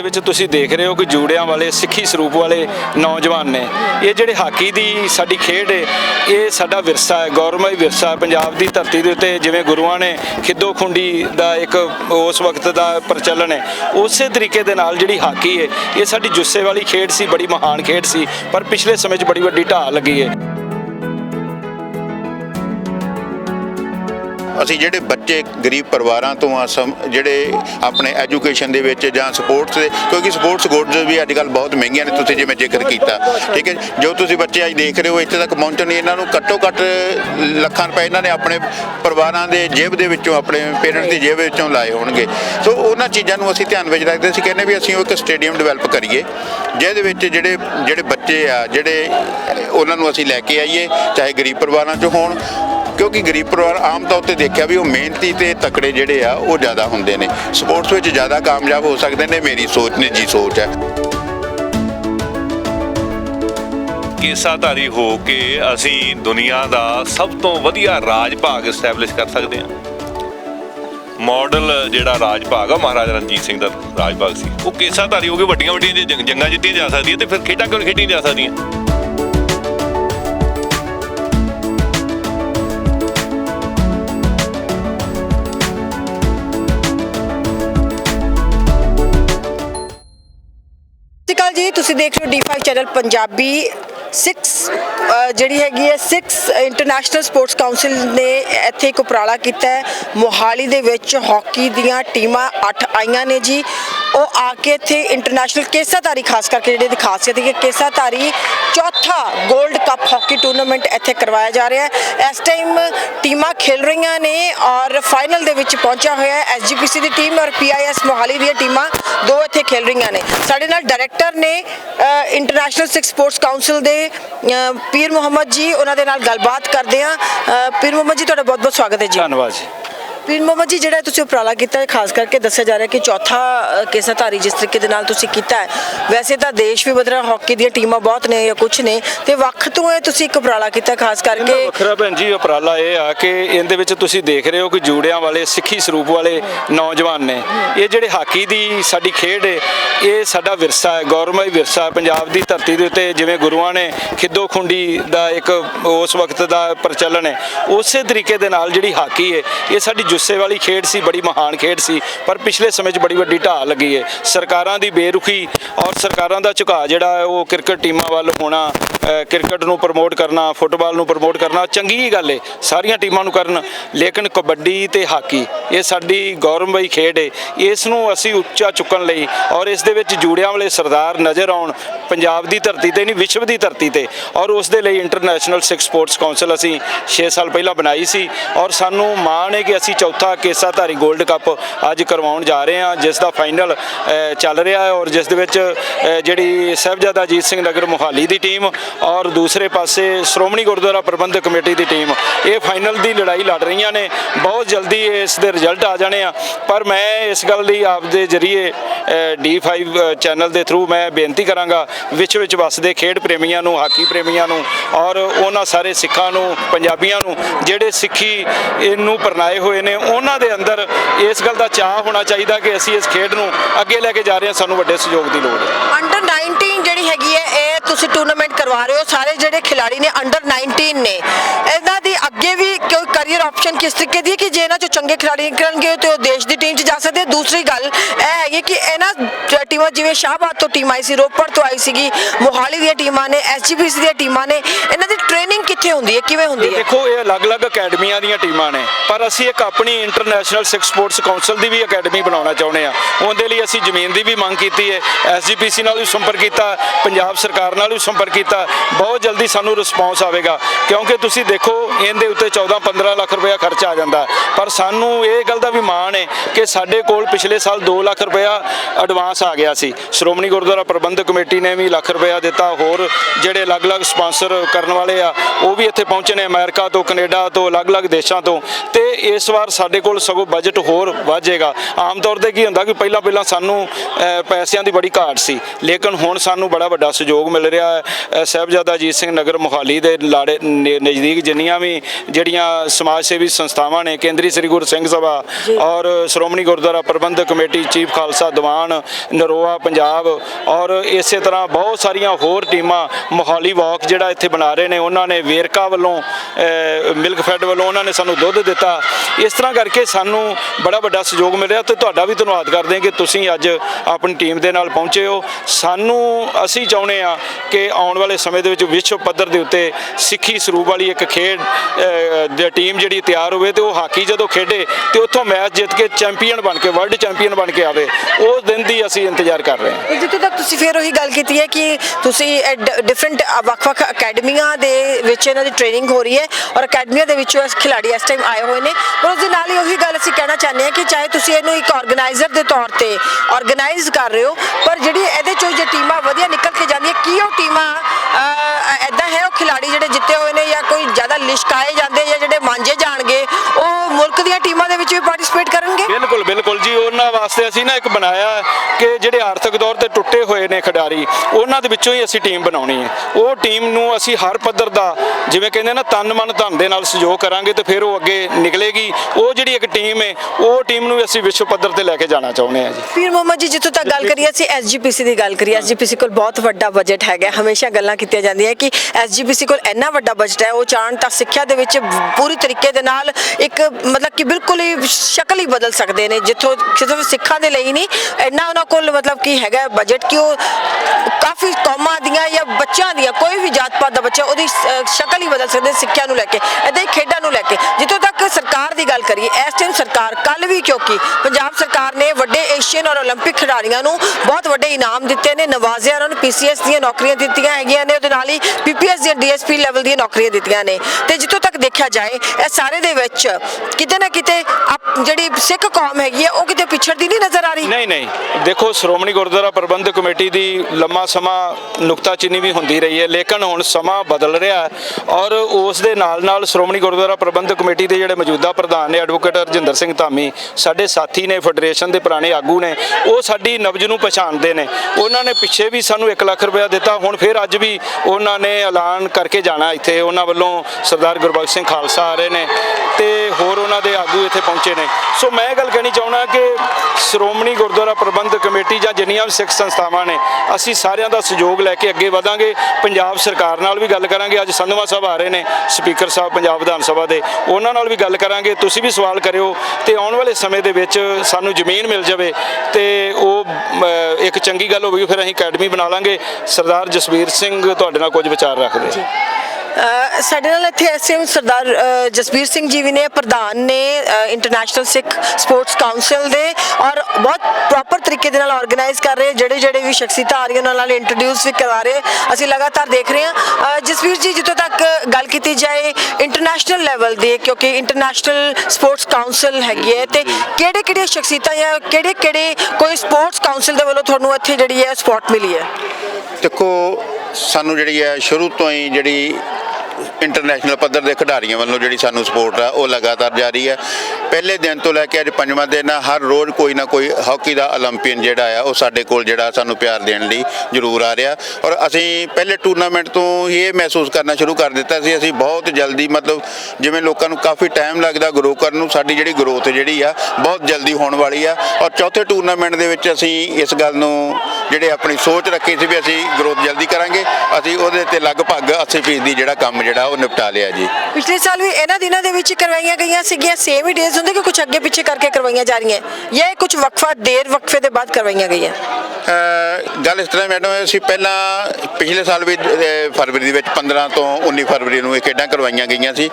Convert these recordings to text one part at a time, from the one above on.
ਇਹਦੇ ਵਿੱਚ ਤੁਸੀਂ ਦੇਖ ਰਹੇ ਹੋ ਕਿ ਜੂੜਿਆਂ ਵਾਲੇ, ਸਿੱਖੀ ਸਰੂਪ ਵਾਲੇ ਨੌਜਵਾਨ ਨੇ। ਇਹ ਜਿਹੜੇ ਹਾਕੀ ਦੀ ਸਾਡੀ ਖੇਡ ਹੈ, ਇਹ ਸਾਡਾ ਵਿਰਸਾ ਹੈ, ਗੌਰਵਮਈ ਵਿਰਸਾ ਹੈ। ਪੰਜਾਬ ਦੀ ਧਰਤੀ ਦੇ ਉੱਤੇ ਜਿਵੇਂ ਗੁਰੂਆਂ ਨੇ ਖਿੱਦੋ ਖੁੰਡੀ ਦਾ ਇੱਕ ਉਸ ਵਕਤ ਦਾ ਪ੍ਰਚਲਨ ਹੈ, ਉਸੇ ਤਰੀਕੇ ਦੇ ਨਾਲ ਜਿਹੜੀ ਹਾਕੀ ਹੈ, ਇਹ ਸਾਡੀ ਜੁੱਸੇ ਵਾਲੀ ਖੇਡ ਸੀ, ਬੜੀ ਮਹਾਨ ਖੇਡ ਸੀ, ਪਰ ਪਿਛਲੇ ਸਮੇਂ 'ਚ ਬੜੀ ਵੱਡੀ ਢਾਹ ਲੱਗੀ ਹੈ। ਅਸੀਂ ਜਿਹੜੇ ਬੱਚੇ ਗਰੀਬ ਪਰਿਵਾਰਾਂ ਤੋਂ ਆ, ਸਮ- ਜਿਹੜੇ ਆਪਣੇ ਐਜੂਕੇਸ਼ਨ ਦੇ ਵਿੱਚ ਜਾਂ ਸਪੋਰਟਸ ਦੇ, ਕਿਉਂਕਿ ਸਪੋਰਟਸ ਗੁੱਡਸ ਵੀ ਅੱਜ ਕੱਲ ਬਹੁਤ ਮਹਿੰਗੀਆਂ ਨੇ, ਤੁਸੀਂ ਜਿਵੇਂ ਜ਼ਿਕਰ ਕੀਤਾ। ਠੀਕ ਹੈ, ਜੋ ਤੁਸੀਂ ਬੱਚੇ ਅੱਜ ਦੇਖ ਰਹੇ ਹੋ, ਇੱਥੇ ਤੱਕ ਪਹੁੰਚਣ ਲਈ ਇਹਨਾਂ ਨੂੰ ਘੱਟੋ ਘੱਟ ਲੱਖਾਂ ਰੁਪਏ ਇਹਨਾਂ ਨੇ ਆਪਣੇ ਪਰਿਵਾਰਾਂ ਦੇ ਜੇਬ ਦੇ ਵਿੱਚੋਂ, ਆਪਣੇ ਪੇਰੈਂਟਸ ਦੀ ਜੇਬ ਵਿੱਚੋਂ ਲਾਏ ਹੋਣਗੇ। ਸੋ ਉਹਨਾਂ ਚੀਜ਼ਾਂ ਨੂੰ ਅਸੀਂ ਧਿਆਨ ਵਿੱਚ ਰੱਖਦੇ ਸੀ ਕਹਿੰਦੇ ਵੀ ਅਸੀਂ ਉਹ ਇੱਕ ਸਟੇਡੀਅਮ ਡਿਵੈਲਪ ਕਰੀਏ, ਜਿਹਦੇ ਵਿੱਚ ਜਿਹੜੇ ਜਿਹੜੇ ਬੱਚੇ ਆ, ਜਿਹੜੇ ਉਹਨਾਂ ਨੂੰ ਅਸੀਂ ਲੈ ਕੇ ਆਈਏ, ਚਾਹੇ ਗਰੀਬ ਪਰਿਵਾਰਾਂ ਚੋਂ ਹੋਣ ਕਿਉਂਕਿ ਗਰੀਬ ਪਰਿਵਾਰ ਆਮ ਤੌਰ ਤੇ ਦੇਖਿਆ ਵੀ ਉਹ ਮਿਹਨਤੀ ਤੇ ਤਕੜੇ ਜਿਹੜੇ ਆ, ਉਹ ਜ਼ਿਆਦਾ ਹੁੰਦੇ ਨੇ। ਸਪੋਰਟਸ ਵਿੱਚ ਜ਼ਿਆਦਾ ਕਾਮਯਾਬ ਹੋ ਸਕਦੇ ਨੇ, ਮੇਰੀ ਸੋਚ ਨੇ ਜੀ ਸੋਚ ਹੈ। ਕੇਸਾਧਾਰੀ ਹੋ ਕੇ ਅਸੀਂ ਦੁਨੀਆ ਦਾ ਸਭ ਤੋਂ ਵਧੀਆ ਰਾਜ ਭਾਗ ਐਸਟੈਬਲਿਸ਼ ਕਰ ਸਕਦੇ ਹਾਂ। ਮਾਡਲ ਜਿਹੜਾ ਰਾਜ ਭਾਗ ਆ, ਮਹਾਰਾਜਾ ਰਣਜੀਤ ਸਿੰਘ ਦਾ ਰਾਜ ਭਾਗ ਸੀ, ਉਹ ਕੇਸਾਧਾਰੀ ਹੋ ਕੇ ਵੱਡੀਆਂ ਵੱਡੀਆਂ ਜੰਗ- ਜੰਗਾਂ ਜਿੱਤੀਆਂ ਜਾ ਸਕਦੀਆਂ ਤੇ ਫਿਰ ਖੇਡਾਂ ਕਿਉਂ ਖੇਡੀਆਂ ਜਾ ਸਕਦੀਆਂ? ਤੁਸੀਂ ਦੇਖ ਰਹੇ ਹੋ D5 ਚੈਨਲ ਪੰਜਾਬੀ 6 ਜਿਹੜੀ ਹੈਗੀ ਹੈ 6 ਇੰਟਰਨੈਸ਼ਨਲ ਸਪੋਰਟਸ ਕਾਉਂਸਲ ਨੇ ਇੱਥੇ ਇੱਕ ਉਪਰਾਲਾ ਕੀਤਾ ਹੈ। ਮੋਹਾਲੀ ਦੇ ਵਿੱਚ ਹਾਕੀ ਦੀਆਂ ਟੀਮਾਂ 8 ਆਈਆਂ ਨੇ ਜੀ। ਉਹ ਆ ਕੇ ਇੱਥੇ ਇੰਟਰਨੈਸ਼ਨਲ ਕੇਸਾਧਾਰੀ ਖਾਸ ਕਰਕੇ ਜਿਹੜੇ ਦੀ ਖਾਸੀਅਤ ਹੈ ਕਿ ਕੇਸਾਧਾਰੀ ਚੌਥਾ 골ਡ ਕੱਪ ਹਾਕੀ ਟੂਰਨਾਮੈਂਟ ਇੱਥੇ ਕਰਵਾਇਆ ਜਾ ਰਿਹਾ ਹੈ। ਇਸ ਟਾਈਮ ਟੀਮਾਂ ਖੇਲ ਰਹੀਆਂ ਨੇ ਔਰ ਫਾਈਨਲ ਦੇ ਵਿੱਚ ਪਹੁੰਚਿਆ ਹੋਇਆ ਹੈ। ਐਸਜੀਪੀਸੀ ਦੀ ਟੀਮ ਔਰ ਪੀਆਈਐਸ ਮੋਹਾਲੀ ਦੀਆਂ ਟੀਮਾਂ ਦੋ ਇੱਥੇ ਖੇਲ ਰਹੀਆਂ ਨੇ। ਸਾਡੇ ਨਾਲ ਡਾਇਰੈਕਟਰ ਨੇ ਇੰਟਰਨੈਸ਼ਨਲ ਸਿੱਖ ਸਪੋਰਟਸ ਕਾਉਂਸਲ ਦੇ ਪੀਰ ਮੁਹੰਮਦ ਜੀ, ਉਹਨਾਂ ਦੇ ਨਾਲ ਗੱਲਬਾਤ ਕਰਦੇ ਆ ਪੀਰ ਮੁਹੰਮਦ ਜੀ, ਤੁਹਾਡਾ ਬਹੁਤ ਬਹੁਤ ਸਵਾਗਤ ਹੈ ਜੀ। ਧੰਨਵਾਦ ਜੀ। ਪੀਰ ਮੁਹੰਮਦ ਜੀ ਜਿਹੜਾ ਤੁਸੀਂ ਉਪਰਾਲਾ ਕੀਤਾ ਹੈ ਖਾਸ ਕਰਕੇ ਦੱਸਿਆ ਜਾ ਰਿਹਾ ਕਿ ਚੌਥਾ ਕੇਸਾਧਾਰੀ ਜਿਸ ਤਰੀਕੇ ਦੇ ਨਾਲ ਤੁਸੀਂ ਕੀਤਾ ਹੈ ਵੈਸੇ ਤਾਂ ਦੇਸ਼ ਵੀ ਬਦਲਾ ਹਾਕੀ ਦੀਆਂ ਟੀਮਾਂ ਬਹੁਤ ਨੇ ਜਾਂ ਕੁਝ ਨੇ ਤੇ ਵੱਖ ਤੋਂ ਇਹ ਤੁਸੀਂ ਇੱਕ ਉਪਰਾਲਾ ਕੀਤਾ ਖਾਸ ਕਰਕੇ ਵੱਖਰਾ ਭੈਣ ਜੀ ਉਪਰਾਲਾ ਇਹ ਆ ਕਿ ਇਹਦੇ ਵਿੱਚ ਤੁਸੀਂ ਦੇਖ ਰਹੇ ਹੋ ਕਿ ਜੂੜਿਆਂ ਵਾਲੇ ਸਿੱਖੀ ਸਰੂਪ ਵਾਲੇ ਨੌਜਵਾਨ ਨੇ। ਇਹ ਜਿਹੜੇ ਹਾਕੀ ਦੀ ਸਾਡੀ ਖੇਡ ਹੈ ਇਹ ਸਾਡਾ ਵਿਰਸਾ ਹੈ ਗੌਰਵਮਈ ਵਿਰਸਾ ਹੈ। ਪੰਜਾਬ ਦੀ ਧਰਤੀ ਦੇ ਉੱਤੇ ਜਿਵੇਂ ਗੁਰੂਆਂ ਨੇ ਖਿੱਦੋ ਖੁੰਡੀ ਦਾ ਇੱਕ ਉਸ ਵਕਤ ਦਾ ਪ੍ਰਚਲਨ ਹੈ ਉਸੇ ਤਰੀਕੇ ਦੇ ਨਾਲ ਜਿਹੜੀ ਹਾਕੀ ਹੈ ਇਹ ਸਾਡੀ ਜੁੱਸੇ ਵਾਲੀ ਖੇਡ ਸੀ, ਬੜੀ ਮਹਾਨ ਖੇਡ ਸੀ, ਪਰ ਪਿਛਲੇ ਸਮੇਂ 'ਚ ਬੜੀ ਵੱਡੀ ਢਾਹ ਲੱਗੀ ਹੈ ਸਰਕਾਰਾਂ ਦੀ ਬੇਰੁਖੀ ਔਰ ਸਰਕਾਰਾਂ ਦਾ ਝੁਕਾਅ ਜਿਹੜਾ ਹੈ, ਉਹ ਕ੍ਰਿਕਟ ਟੀਮਾਂ ਵੱਲ ਹੋਣਾ ਕ੍ਰਿਕਟ ਨੂੰ ਪ੍ਰਮੋਟ ਕਰਨਾ ਫੁੱਟਬਾਲ ਨੂੰ ਪ੍ਰਮੋਟ ਕਰਨਾ, ਚੰਗੀ ਗੱਲ ਏ। ਸਾਰੀਆਂ ਟੀਮਾਂ ਨੂੰ ਕਰਨ। ਲੇਕਿਨ ਕਬੱਡੀ ਤੇ ਹਾਕੀ, ਇਹ ਸਾਡੀ ਗੌਰਵਮਈ ਖੇਡ ਏ। ਇਸ ਨੂੰ ਅਸੀਂ ਉੱਚਾ ਚੁੱਕਣ ਲਈ ਔਰ ਇਸ ਦੇ ਵਿੱਚ ਜੂੜਿਆਂ ਵਾਲੇ ਸਰਦਾਰ ਨਜ਼ਰ ਆਉਣ, ਪੰਜਾਬ ਦੀ ਧਰਤੀ ਤੇ ਨਹੀਂ, ਵਿਸ਼ਵ ਦੀ ਧਰਤੀ ਤੇ। ਔਰ ਉਸ ਦੇ ਲਈ ਇੰਟਰਨੈਸ਼ਨਲ ਸਿੱਖ ਸਪੋਰਟਸ ਕਾਉਂਸਲ ਅਸੀਂ 6 ਸਾਲ ਪਹਿਲਾਂ ਬਣਾਈ ਸੀ। ਔਰ ਸਾਨੂੰ ਮਾਣ ਹੈ ਕਿ ਅਸੀਂ ਚੌਥਾ ਕੇਸਾਧਾਰੀ 골ਡ ਕੱਪ ਅੱਜ ਕਰਵਾਉਣ ਜਾ ਰਹੇ ਹਾਂ, ਜਿਸ ਦਾ ਫਾਈਨਲ ਚੱਲ ਰਿਹਾ ਹੈ। ਔਰ ਜਿਸ ਦੇ ਵਿੱਚ ਜਿਹੜੀ ਸਾਹਿਬਜ਼ਾਦਾ ਅਜੀਤ ਸਿੰਘ ਨਗਰ ਮੋਹਾਲੀ ਦੀ ਟੀਮ ਔਰ ਦੂਸਰੇ ਪਾਸੇ ਸ਼੍ਰੋਮਣੀ ਗੁਰਦੁਆਰਾ ਪ੍ਰਬੰਧਕ ਕਮੇਟੀ ਦੀ ਟੀਮ, ਇਹ ਫਾਈਨਲ ਦੀ ਲੜਾਈ ਲੜ ਰਹੀਆਂ ਨੇ। ਬਹੁਤ ਜਲਦੀ ਇਸ ਦੇ ਰਿਜ਼ਲਟ ਆ ਜਾਣੇ ਆ। ਪਰ ਮੈਂ ਇਸ ਗੱਲ ਲਈ ਆਪਦੇ ਜਰੀਏ D5 ਚੈਨਲ ਦੇ ਥਰੂ ਮੈਂ ਬੇਨਤੀ ਕਰਾਂਗਾ, ਵਿੱਚ ਵਿੱਚ ਵਸਦੇ ਖੇਡ ਪ੍ਰੇਮੀਆਂ ਨੂੰ, ਹਾਕੀ ਪ੍ਰੇਮੀਆਂ ਨੂੰ ਔਰ ਉਹਨਾਂ ਸਾਰੇ ਸਿੱਖਾਂ ਨੂੰ, ਪੰਜਾਬੀਆਂ ਨੂੰ, ਜਿਹੜੇ ਸਿੱਖੀ ਇਹਨੂੰ ਪਰਨਾਏ ਹੋਏ ਨੇ, ਉਹਨਾਂ ਦੇ ਅੰਦਰ ਇਸ ਗੱਲ ਦਾ ਚਾਹ ਹੋਣਾ ਚਾਹੀਦਾ ਕਿ ਅਸੀਂ ਇਸ ਖੇਡ ਨੂੰ ਅੱਗੇ ਲੈ ਕੇ ਜਾ ਰਹੇ ਹਾਂ। ਸਾਨੂੰ ਵੱਡੇ ਸਹਿਯੋਗ ਦੀ ਲੋੜ ਹੈ। ਅੰਡਰ 19 ਜਿਹੜੀ ਹੈਗੀ ਤੁਸੀਂ ਟੂਰਨਾਮੈਂਟ ਕਰਵਾ ਰਹੇ ਹੋ ਸਾਰੇ ਜਿਹੜੇ ਖਿਡਾਰੀ ਨੇ ਅੰਡਰ 19 ਨੇ ਇਹਨਾਂ ਦੀ ਅੱਗੇ ਵੀ ਕੋਈ ਕੈਰੀਅਰ ਆਪਸ਼ਨ ਕਿਸ ਤਰੀਕੇ ਦੀ ਹੈ ਕਿ ਜੇ ਇਹਨਾਂ ਚੋਂ ਚੰਗੇ ਖਿਡਾਰੀ ਨਿਕਲਣਗੇ ਤੇ ਉਹ ਦੇਸ਼ ਦੀ ਟੀਮ 'ਚ ਜਾ ਸਕਦੇ? ਆ। ਦੂਸਰੀ ਗੱਲ ਇਹ ਹੈਗੀ ਕਿ ਇਹਨਾਂ ਟੀਮਾਂ ਜਿਵੇਂ ਸ਼ਾਹਬਾਦ ਤੋਂ ਟੀਮ ਆਈ ਸੀ ਰੋਪੜ ਤੋਂ ਆਈ ਸੀਗੀ ਮੋਹਾਲੀ ਦੀਆਂ ਟੀਮਾਂ ਨੇ ਐਸਜੀਪੀਸੀ ਦੀਆਂ ਟੀਮਾਂ ਨੇ ਇਹਨਾਂ ਦੀ ਟ੍ਰੇਨਿੰਗ ਕਿੱਥੇ ਹੁੰਦੀ ਹੈ ਕਿਵੇਂ ਹੁੰਦੀ ਹੈ? ਦੇਖੋ ਇਹ ਅਲੱਗ-ਅਲੱਗ ਅਕੈਡਮੀਆਂ ਦੀਆਂ ਟੀਮਾਂ ਨੇ ਪਰ ਅਸੀਂ ਇੱਕ ਆਪਣੀ ਇੰਟਰਨੈਸ਼ਨਲ ਸਿੱਖ ਸਪੋਰਟਸ ਕਾਉਂਸਲ ਦੀ ਵੀ ਅਕੈਡਮੀ ਬਣਾਉਣਾ ਚਾਹੁੰਦੇ ਆ ਉਹਦੇ ਲਈ ਅਸੀਂ ਜ਼ਮੀਨ ਦੀ ਵੀ ਮੰਗ ਕੀਤੀ ਹੈ ਐਸਜੀਪੀਸੀ ਨਾਲ ਵੀ ਸੰਪਰਕ ਕੀਤਾ ਪੰਜਾਬ ਸਰਕਾਰ ਨਾਲ ਵੀ ਸੰਪਰਕ ਕੀਤਾ। ਬਹੁਤ ਜਲਦੀ ਸਾਨੂੰ ਰਿਸਪੌਂਸ ਆਵੇਗਾ ਕਿਉਂਕਿ ਤੁਸੀਂ ਦੇਖੋ ਦੇ ਉੱਤੇ 14-15 ਲੱਖ ਰੁਪਇਆ ਖਰਚ ਆ ਜਾਂਦਾ। ਪਰ ਸਾਨੂੰ ਇਹ ਗੱਲ ਦਾ ਵੀ ਮਾਣ ਹੈ ਕਿ ਸਾਡੇ ਕੋਲ ਪਿਛਲੇ ਸਾਲ 2 ਲੱਖ ਰੁਪਇਆ ਐਡਵਾਂਸ ਆ ਗਿਆ ਸੀ। ਸ਼੍ਰੋਮਣੀ ਗੁਰਦੁਆਰਾ ਪ੍ਰਬੰਧਕ ਕਮੇਟੀ ਨੇ ਵੀ ਲੱਖ ਰੁਪਇਆ ਦਿੱਤਾ। ਹੋਰ ਜਿਹੜੇ ਅਲੱਗ-ਅਲੱਗ ਸਪਾਂਸਰ ਕਰਨ ਵਾਲੇ ਆ ਉਹ ਵੀ ਇੱਥੇ ਪਹੁੰਚੇ ਨੇ ਅਮਰੀਕਾ ਤੋਂ ਕੈਨੇਡਾ ਤੋਂ ਅਲੱਗ-ਅਲੱਗ ਦੇਸ਼ਾਂ ਤੋਂ। ਤੇ ਇਸ ਵਾਰ ਸਾਡੇ ਕੋਲ ਸਗੋਂ ਬਜਟ ਹੋਰ ਵੱਧ ਜਾਏਗਾ ਆਮ ਤੌਰ ਤੇ ਕੀ ਹੁੰਦਾ ਕਿ ਪਹਿਲਾਂ ਪਹਿਲਾਂ ਸਾਨੂੰ ਪੈਸਿਆਂ ਦੀ ਬੜੀ ਘਾਟ ਸੀ। ਲੇਕਿਨ ਹੁਣ ਸਾਨੂੰ ਬੜਾ ਵੱਡਾ ਸਹਿਯੋਗ ਮਿਲ ਰਿਹਾ ਹੈ। ਅ, ਸਾਹਿਬਜ਼ਾਦਾ ਅਜੀਤ ਸਿੰਘ ਨਗਰ ਮੋਹਾਲੀ ਦੇ ਲਾੜੇ ਨੇ- ਨਜ਼ਦੀਕ ਜਿੰਨੀਆਂ ਵੀ ਜਿਹੜੀਆਂ ਸਮਾਜ ਸੇਵੀ ਸੰਸਥਾਵਾਂ ਨੇ ਕੇਂਦਰੀ ਸ੍ਰੀ ਗੁਰੂ ਸਿੰਘ ਸਭਾ ਔਰ ਸ਼੍ਰੋਮਣੀ ਗੁਰਦੁਆਰਾ ਪ੍ਰਬੰਧਕ ਕਮੇਟੀ ਚੀਫ ਖਾਲਸਾ ਦੀਵਾਨ ਨਰੋਆ ਪੰਜਾਬ ਔਰ ਇਸੇ ਤਰ੍ਹਾਂ ਬਹੁਤ ਸਾਰੀਆਂ ਹੋਰ ਟੀਮਾਂ ਮੋਹਾਲੀ ਵਾਕ ਜਿਹੜਾ ਇੱਥੇ ਬਣਾ ਰਹੇ ਨੇ ਉਹਨਾਂ ਨੇ ਵੇਰਕਾ ਵੱਲੋਂ ਮਿਲਕ ਫੈਡ ਵੱਲੋਂ ਉਹਨਾਂ ਨੇ ਸਾਨੂੰ ਦੁੱਧ ਦਿੱਤਾ। ਇਸ ਤਰ੍ਹਾਂ ਕਰਕੇ ਸਾਨੂੰ ਬੜਾ ਵੱਡਾ ਸਹਿਯੋਗ ਮਿਲ ਰਿਹਾ ਤੇ ਤੁਹਾਡਾ ਵੀ ਧੰਨਵਾਦ ਕਰਦੇ ਹਾਂ ਕਿ ਤੁਸੀਂ ਅੱਜ ਆਪਣੀ ਟੀਮ ਦੇ ਨਾਲ ਪਹੁੰਚੇ ਹੋ। ਸਾਨੂੰ ਅਸੀਂ ਚਾਹੁੰਦੇ ਆ ਕਿ ਆਉਣ ਵਾਲੇ ਸਮੇਂ ਦੇ ਵਿੱਚ ਵਿਸ਼ਵ ਪੱਧਰ ਦੇ ਉੱਤੇ ਸਿੱਖੀ ਸਰੂਪ ਵਾਲੀ ਇੱਕ ਖੇਡ ਟੀਮ ਜਿਹੜੀ ਤਿਆਰ ਹੋਵੇ ਤੇ ਉਹ ਹਾਕੀ ਜਦੋਂ ਖੇਡੇ ਤੇ ਉੱਥੋਂ ਮੈਚ ਜਿੱਤ ਕੇ ਚੈਂਪੀਅਨ ਬਣ ਕੇ, ਵਰਲਡ ਚੈਂਪੀਅਨ ਬਣ ਕੇ ਆਵੇ, ਉਸ ਦਿਨ ਦੀ ਅਸੀਂ ਇੰਤਜ਼ਾਰ ਕਰ ਰਹੇ ਹਾਂ। ਇਹ ਜਿੱਥੇ ਤੱਕ ਤੁਸੀਂ ਫਿਰ ਉਹੀ ਗੱਲ ਕੀਤੀ ਹੈ ਕਿ ਤੁਸੀਂ ਡਿਫਰੈਂਟ ਵੱਖ-ਵੱਖ ਅਕੈਡਮੀਆਂ ਦੇ ਵਿੱਚ ਇਹਨਾਂ ਦੀ ਟ੍ਰੇਨਿੰਗ ਹੋ ਰਹੀ ਹੈ ਔਰ ਅਕੈਡਮੀਆਂ ਦੇ ਵਿੱਚੋਂ ਇਸ ਖਿਡਾਰੀ ਇਸ ਟਾਈਮ ਆਏ ਹੋਏ ਨੇ। ਪਰ ਉਸ ਦੇ ਨਾਲ ਹੀ ਉਹੀ ਗੱਲ ਅਸੀਂ ਕਹਿਣਾ ਚਾਹੁੰਦੇ ਹਾਂ ਕਿ ਚਾਹੇ ਤੁਸੀਂ ਇਹਨੂੰ ਇੱਕ ਆਰਗੇਨਾਈਜ਼ਰ ਦੇ ਤੌਰ ਤੇ ਆਰਗੇਨਾਈਜ਼ ਕਰ ਰਹੇ ਹੋ, ਪਰ ਜਿਹੜੀ ਇਹਦੇ ਚੋਂ ਜੇ ਟੀਮਾਂ ਵਧੀਆ ਨਿਕਲ ਕੇ ਜਾਂਦੀਆਂ, ਕੀ ਉਹ ਟੀਮਾਂ ਐਦਾਂ ਹੈ ਉਹ ਖਿਡਾਰੀ ਜਿਹੜੇ ਜਿੱਤੇ ਹੋਏ ਨੇ ਜਾਂ ਕੋਈ ਜ਼ਿਆਦਾ ਲਿਸ਼ਕਾਏ ਜਾਂਦੇ ਜਾਂ ਦੀਆਂ ਟੀਮਾਂ ਦੇ ਵਿੱਚ ਵੀ ਪਾਰਟਿਸਿਪੇਟ ਕਰਨਗੇ? ਬਿਲਕੁਲ ਬਿਲਕੁਲ ਜੀ। ਉਹਨਾਂ ਵਾਸਤੇ ਅਸੀਂ ਨਾ ਇੱਕ ਬਣਾਇਆ ਕਿ ਜਿਹੜੇ ਆਰਥਿਕ ਤੌਰ ਤੇ ਟੁੱਟੇ ਹੋਏ ਨੇ ਖਿਡਾਰੀ ਉਹਨਾਂ ਦੇ ਵਿੱਚੋਂ ਹੀ ਅਸੀਂ ਟੀਮ ਬਣਾਉਣੀ ਹੈ। ਉਹ ਟੀਮ ਨੂੰ ਅਸੀਂ ਹਰ ਪੱਧਰ ਦਾ ਜਿਵੇਂ ਕਹਿੰਦੇ ਨਾ ਤਨ ਮਨ ਧਨ ਦੇ ਨਾਲ ਸਹਿਯੋਗ ਕਰਾਂਗੇ ਤੇ ਫਿਰ ਉਹ ਅੱਗੇ ਨਿਕਲੇਗੀ। ਉਹ ਜਿਹੜੀ ਇੱਕ ਟੀਮ ਹੈ ਉਹ ਟੀਮ ਨੂੰ ਅਸੀਂ ਵਿਸ਼ਵ ਪੱਧਰ ਤੇ ਲੈ ਕੇ ਜਾਣਾ ਚਾਹੁੰਦੇ ਹਾਂ ਜੀ। ਪੀਰ ਮੁਹੰਮਦ ਜੀ ਜਿੱਥੋਂ ਤੱਕ ਗੱਲ ਕਰੀਏ ਅਸੀਂ ਐਸਜੀਪੀਸੀ ਦੀ ਗੱਲ ਕਰੀਏ। ਐਸਜੀਪੀਸੀ ਕੋਲ ਬਹੁਤ ਵੱਡਾ ਬਜਟ ਹੈਗਾ। ਹਮੇਸ਼ਾ ਗੱਲਾਂ ਕੀਤੀਆਂ ਜਾਂਦੀਆਂ ਕਿ ਐਸਜੀਪੀਸੀ ਕੋਲ ਇੰਨਾ ਵੱਡਾ ਬਜਟ ਹੈ ਉਹ ਚਾਹਣ ਤਾਂ ਸਿੱਖਿਆ ਦੇ ਵਿੱਚ ਪੂਰੀ ਤਰੀਕੇ ਦੇ ਨਾਲ ਇੱਕ ਮਤਲਬ ਕਿ ਬਿਲਕੁਲ ਹੀ ਸ਼ਕਲ ਹੀ ਬਦਲ ਸਕਦੇ ਨੇ ਜਿੱਥੋਂ ਸਿਰਫ ਸਿੱਖਾਂ ਦੇ ਲਈ ਨਹੀਂ ਇੰਨਾ ਉਹਨਾਂ ਕੋਲ ਮਤਲਬ ਕੀ ਹੈਗਾ ਬਜਟ ਕਿ ਉਹ ਕਾਫੀ ਕੌਮਾਂ ਦੀਆਂ ਜਾਂ ਬੱਚਿਆਂ ਦੀਆਂ ਕੋਈ ਵੀ ਜਾਤ ਪਾਤ ਦਾ ਬੱਚਾ ਉਹਦੀ ਅ, ਸ਼ਕਲ ਹੀ ਬਦਲ ਸਕਦੇ ਸਿੱਖਿਆ ਨੂੰ ਲੈ ਕੇ ਇਦਾਂ ਹੀ ਖੇਡਾਂ ਨੂੰ ਲੈ ਕੇ ਜਿੱਥੋਂ ਤੱਕ ਸਰਕਾਰ ਦੀ ਗੱਲ ਕਰੀਏ ਇਸ ਟਾਈਮ ਸਰਕਾਰ ਕੱਲ ਵੀ ਕਿਉਂਕਿ ਪੰਜਾਬ ਸਰਕਾਰ ਨੇ ਵੱਡੇ ਏਸ਼ੀਅਨ ਔਰ 올림픽 ਖਿਡਾਰੀਆਂ ਨੂੰ ਬਹੁਤ ਵੱਡੇ ਇਨਾਮ ਦਿੱਤੇ ਨੇ ਨਵਾਜ਼ਿਆ ਉਹਨਾਂ ਨੂੰ ਪੀਸੀਐਸ ਦੀਆਂ ਨੌਕਰੀਆਂ ਦਿੱਤੀਆਂ ਹੈਗੀਆਂ ਨੇ ਉਹਦੇ ਨਾਲ ਹੀ ਪੀਪੀਐਸ ਦੀਆਂ ਡੀਐਸਪੀ ਲੈਵਲ ਦੀਆਂ ਨੌਕਰੀਆਂ ਦਿੱਤੀਆਂ ਨੇ ਤੇ ਜਿੱਥੋਂ ਤੱਕ ਦੇਖਿਆ ਜਾਏ ਇਹ ਸਾਰੇ ਦੇ ਵਿੱਚ ਕਿਤੇ ਨਾ ਕਿਤੇ ਆਪ- ਜਿਹੜੀ ਸਿੱਖ ਕੌਮ ਹੈਗੀ ਹੈ ਉਹ ਕਿਤੇ ਪਿਛੜਦੀ ਨਹੀਂ ਨਜ਼ਰ ਆ ਰਹੀ? ਨਹੀਂ ਨਹੀਂ। ਦੇਖੋ, ਸ਼੍ਰੋਮਣੀ ਗੁਰਦੁਆਰਾ ਪ੍ਰਬੰਧਕ ਕਮੇਟੀ ਦੀ ਲੰਮਾ ਸਮਾਂ ਨੁਕਤਾਚੀਨੀ ਵੀ ਹੁੰਦੀ ਰਹੀ ਹੈ, ਲੇਕਿਨ ਹੁਣ ਸਮਾਂ ਬਦਲ ਰਿਹਾ ਹੈ ਔਰ ਉਸ ਦੇ ਨਾਲ ਨਾਲ ਸ਼੍ਰੋਮਣੀ ਗੁਰਦੁਆਰਾ ਪ੍ਰਬੰਧਕ ਕਮੇਟੀ ਦੇ ਜਿਹੜੇ ਮੌਜੂਦਾ ਪ੍ਰਧਾਨ ਨੇ ਐਡਵੋਕੇਟ ਰਜਿੰਦਰ ਸਿੰਘ ਧਾਮੀ, ਸਾਡੇ ਸਾਥੀ ਨੇ ਫੈਡਰੇਸ਼ਨ ਦੇ ਪੁਰਾਣੇ ਆਗੂ ਨੇ, ਉਹ ਸਾਡੀ ਨਬਜ ਨੂੰ ਪਛਾਣਦੇ ਨੇ। ਉਹਨਾਂ ਨੇ ਪਿੱਛੇ ਵੀ ਸਾਨੂੰ 1 ਲੱਖ ਰੁਪਇਆ ਦਿੱਤਾ, ਹੁਣ ਫਿਰ ਅੱਜ ਵੀ ਉਹਨਾਂ ਨੇ ਐਲਾਨ ਕਰਕੇ ਜਾਣਾ ਇੱਥੇ। ਉਹਨਾਂ ਵੱਲੋਂ ਸਰਦਾਰ ਗੁਰਬਖਸ਼ ਸਿੰਘ ਖਾਲਸਾ ਆ ਰਹੇ ਨੇ ਤੇ ਹੋਰ ਉਹਨਾਂ ਦੇ ਆਗੂ ਇੱਥੇ ਪਹੁੰਚੇ ਨੇ। ਸੋ ਮੈਂ ਇਹ ਗੱਲ ਕਹਿਣੀ ਚਾਹੁੰਦਾ ਕਿ ਸ਼੍ਰੋਮਣੀ ਗੁਰਦੁਆਰਾ ਪ੍ਰਬੰਧਕ ਕਮੇਟੀ ਜਾਂ ਜਿੰਨੀਆਂ ਵੀ ਸਿੱਖ ਸੰਸਥਾਵਾਂ ਨੇ, ਅਸੀਂ ਸਾਰਿਆਂ ਦਾ ਸਹਿਯੋਗ ਲੈ ਕੇ ਅੱਗੇ ਵਧਾਂਗੇ। ਪੰਜਾਬ ਸਰਕਾਰ ਨਾਲ ਵੀ ਗੱਲ ਕਰਾਂਗੇ। ਅੱਜ ਸੰਧਵਾ ਸਾਹਿਬ ਆ ਰਹੇ ਨੇ, ਸਪੀਕਰ ਸਾਹਿਬ ਪੰਜਾਬ ਵਿਧਾਨ ਸਭਾ ਦੇ। ਉਹਨਾਂ ਨਾਲ ਵੀ ਗੱਲ ਕਰਾਂਗੇ। ਤੁਸੀਂ ਵੀ ਸਵਾਲ ਕਰਿਓ ਤੇ ਆਉਣ ਵਾਲੇ ਸਮੇਂ ਦੇ ਵਿੱਚ ਸਾਨੂੰ ਜ਼ਮੀਨ ਮਿਲ ਜਾਵੇ ਤੇ ਉਹ ਇੱਕ ਚੰਗੀ ਗੱਲ ਹੋਵੇਗੀ ਫਿਰ ਅਸੀਂ ਅਕੈਡਮੀ ਬਣਾ ਲਾਂਗੇ। ਸਰਦਾਰ ਜਸਵੀਰ ਸਿੰਘ ਤੁਹਾਡੇ ਨਾਲ ਕੁਝ ਵਿਚਾਰ ਰੱਖਦੇ ਆ। ਸਾਡੇ ਨਾਲ ਇੱਥੇ ਐਸਐਮ ਸਰਦਾਰ ਜਸਬੀਰ ਸਿੰਘ ਜੀ ਵੀ ਨੇ ਪ੍ਰਧਾਨ ਨੇ ਇੰਟਰਨੈਸ਼ਨਲ ਸਿੱਖ ਸਪੋਰਟਸ ਕਾਉਂਸਲ ਦੇ ਔਰ ਬਹੁਤ ਪ੍ਰੋਪਰ ਤਰੀਕੇ ਦੇ ਨਾਲ ਆਰਗੇਨਾਈਜ਼ ਕਰ ਰਹੇ ਜਿਹੜੇ ਜਿਹੜੇ ਵੀ ਸ਼ਖਸੀਅਤਾਂ ਆ ਰਹੀਆਂ ਉਹਨਾਂ ਨਾਲ ਇੰਟਰੋਡਿਊਸ ਵੀ ਕਰਵਾ ਰਹੇ ਅਸੀਂ ਲਗਾਤਾਰ ਦੇਖ ਰਹੇ ਹਾਂ। ਅ, ਜਸਬੀਰ ਜੀ ਜਿੱਥੋਂ ਤੱਕ ਗੱਲ ਕੀਤੀ ਜਾਏ ਇੰਟਰਨੈਸ਼ਨਲ ਲੈਵਲ ਦੀ ਕਿਉਂਕਿ ਇੰਟਰਨੈਸ਼ਨਲ ਸਪੋਰਟਸ ਕਾਉਂਸਲ ਹੈਗੀ ਹੈ ਤੇ ਕਿਹੜੇ ਕਿਹੜੇ ਸ਼ਖਸੀਅਤਾਂ ਜਾਂ ਕਿਹੜੇ ਕਿਹੜੇ ਕੋਈ ਸਪੋਰਟਸ ਕਾਉਂਸਲ ਦੇ ਵੱਲੋਂ ਤੁਹਾਨੂੰ ਇੱਥੇ ਜਿਹੜੀ ਹੈ ਸਪੋਰਟ ਮਿਲੀ ਹੈ? ਦੇਖੋ ਸਾਨੂੰ ਜਿਹੜੀ ਹੈ ਸ਼ੁਰੂ ਤੋਂ ਹੀ ਜਿਹੜੀ ਇੰਟਰਨੈਸ਼ਨਲ ਪੱਧਰ ਦੇ ਖਿਡਾਰੀਆਂ ਵੱਲੋਂ ਜਿਹੜੀ ਸਾਨੂੰ ਸਪੋਰਟ ਆ, ਉਹ ਲਗਾਤਾਰ ਜਾਰੀ ਹੈ। ਪਹਿਲੇ ਦਿਨ ਤੋਂ ਲੈ ਕੇ ਅੱਜ ਪੰਜਵਾਂ ਦਿਨ ਆ, ਹਰ ਰੋਜ਼ ਕੋਈ ਨਾ ਕੋਈ ਹਾਕੀ ਦਾ 올림픽 ਜਿਹੜਾ ਆ, ਉਹ ਸਾਡੇ ਕੋਲ ਜਿਹੜਾ ਸਾਨੂੰ ਪਿਆਰ ਦੇਣ ਲਈ ਜ਼ਰੂਰ ਆ ਰਿਹਾ। ਔਰ ਅਸੀਂ ਪਹਿਲੇ ਟੂਰਨਾਮੈਂਟ ਤੋਂ ਹੀ ਇਹ ਮਹਿਸੂਸ ਕਰਨਾ ਸ਼ੁਰੂ ਕਰ ਦਿੱਤਾ ਸੀ, ਅਸੀਂ ਬਹੁਤ ਜਲਦੀ ਮਤਲਬ ਜਿਵੇਂ ਲੋਕਾਂ ਨੂੰ ਕਾਫੀ ਟਾਈਮ ਲੱਗਦਾ ਗਰੋ ਕਰਨ ਨੂੰ, ਸਾਡੀ ਜਿਹੜੀ ਗਰੋਥ ਜਿਹੜੀ ਆ, ਬਹੁਤ ਜਲਦੀ ਹੋਣ ਵਾਲੀ ਆ। ਔਰ ਚੌਥੇ ਟੂਰਨਾਮੈਂਟ ਦੇ ਵਿੱਚ ਅਸੀਂ ਇਸ ਗੱਲ ਨੂੰ ਜਿਹੜੇ ਆਪਣੀ ਸੋਚ ਰੱਖੀ ਸੀ ਵੀ ਅਸੀਂ ਗਰੋਥ ਜਲਦੀ ਕਰਾਂਗੇ, ਅਸੀਂ ਉਹਦੇ ਤੇ ਲਗਭਗ 80% ਜਿਹੜਾ ਕੰਮ ਜਿਹੜਾ ਉਹ ਨਿਪਟਾ ਲਿਆ ਜੀ। ਪਿਛਲੇ ਸਾਲ ਵੀ ਇਹਨਾਂ ਦਿਨਾਂ ਦੇ ਵਿੱਚ ਕਰਵਾਈਆਂ ਗਈਆਂ ਸੀਗੀਆਂ ਸੇਮ ਹੀ ਡੇਜ਼ ਹੁੰਦੇ ਕਿ ਕੁਝ ਅੱਗੇ ਪਿੱਛੇ ਕਰਕੇ ਕਰਵਾਈਆਂ ਜਾ ਰਹੀਆਂ। ਇਹ ਕੁਝ ਵਕਫਾ ਦੇਰ ਵਕਫੇ ਦੇ ਬਾਅਦ ਕਰਵਾਈਆਂ ਗਈਆਂ? ਗੱਲ ਇਸ ਤਰ੍ਹਾਂ ਮੈਡਮ ਅਸੀਂ ਪਹਿਲਾਂ ਪਿਛਲੇ ਸਾਲ ਵੀ ਫਰਵਰੀ ਦੇ ਵਿੱਚ 15 ਤੋਂ 19 ਫਰਵਰੀ ਨੂੰ ਇਹ ਖੇਡਾਂ ਕਰਵਾਈਆਂ ਗਈਆਂ ਸੀ।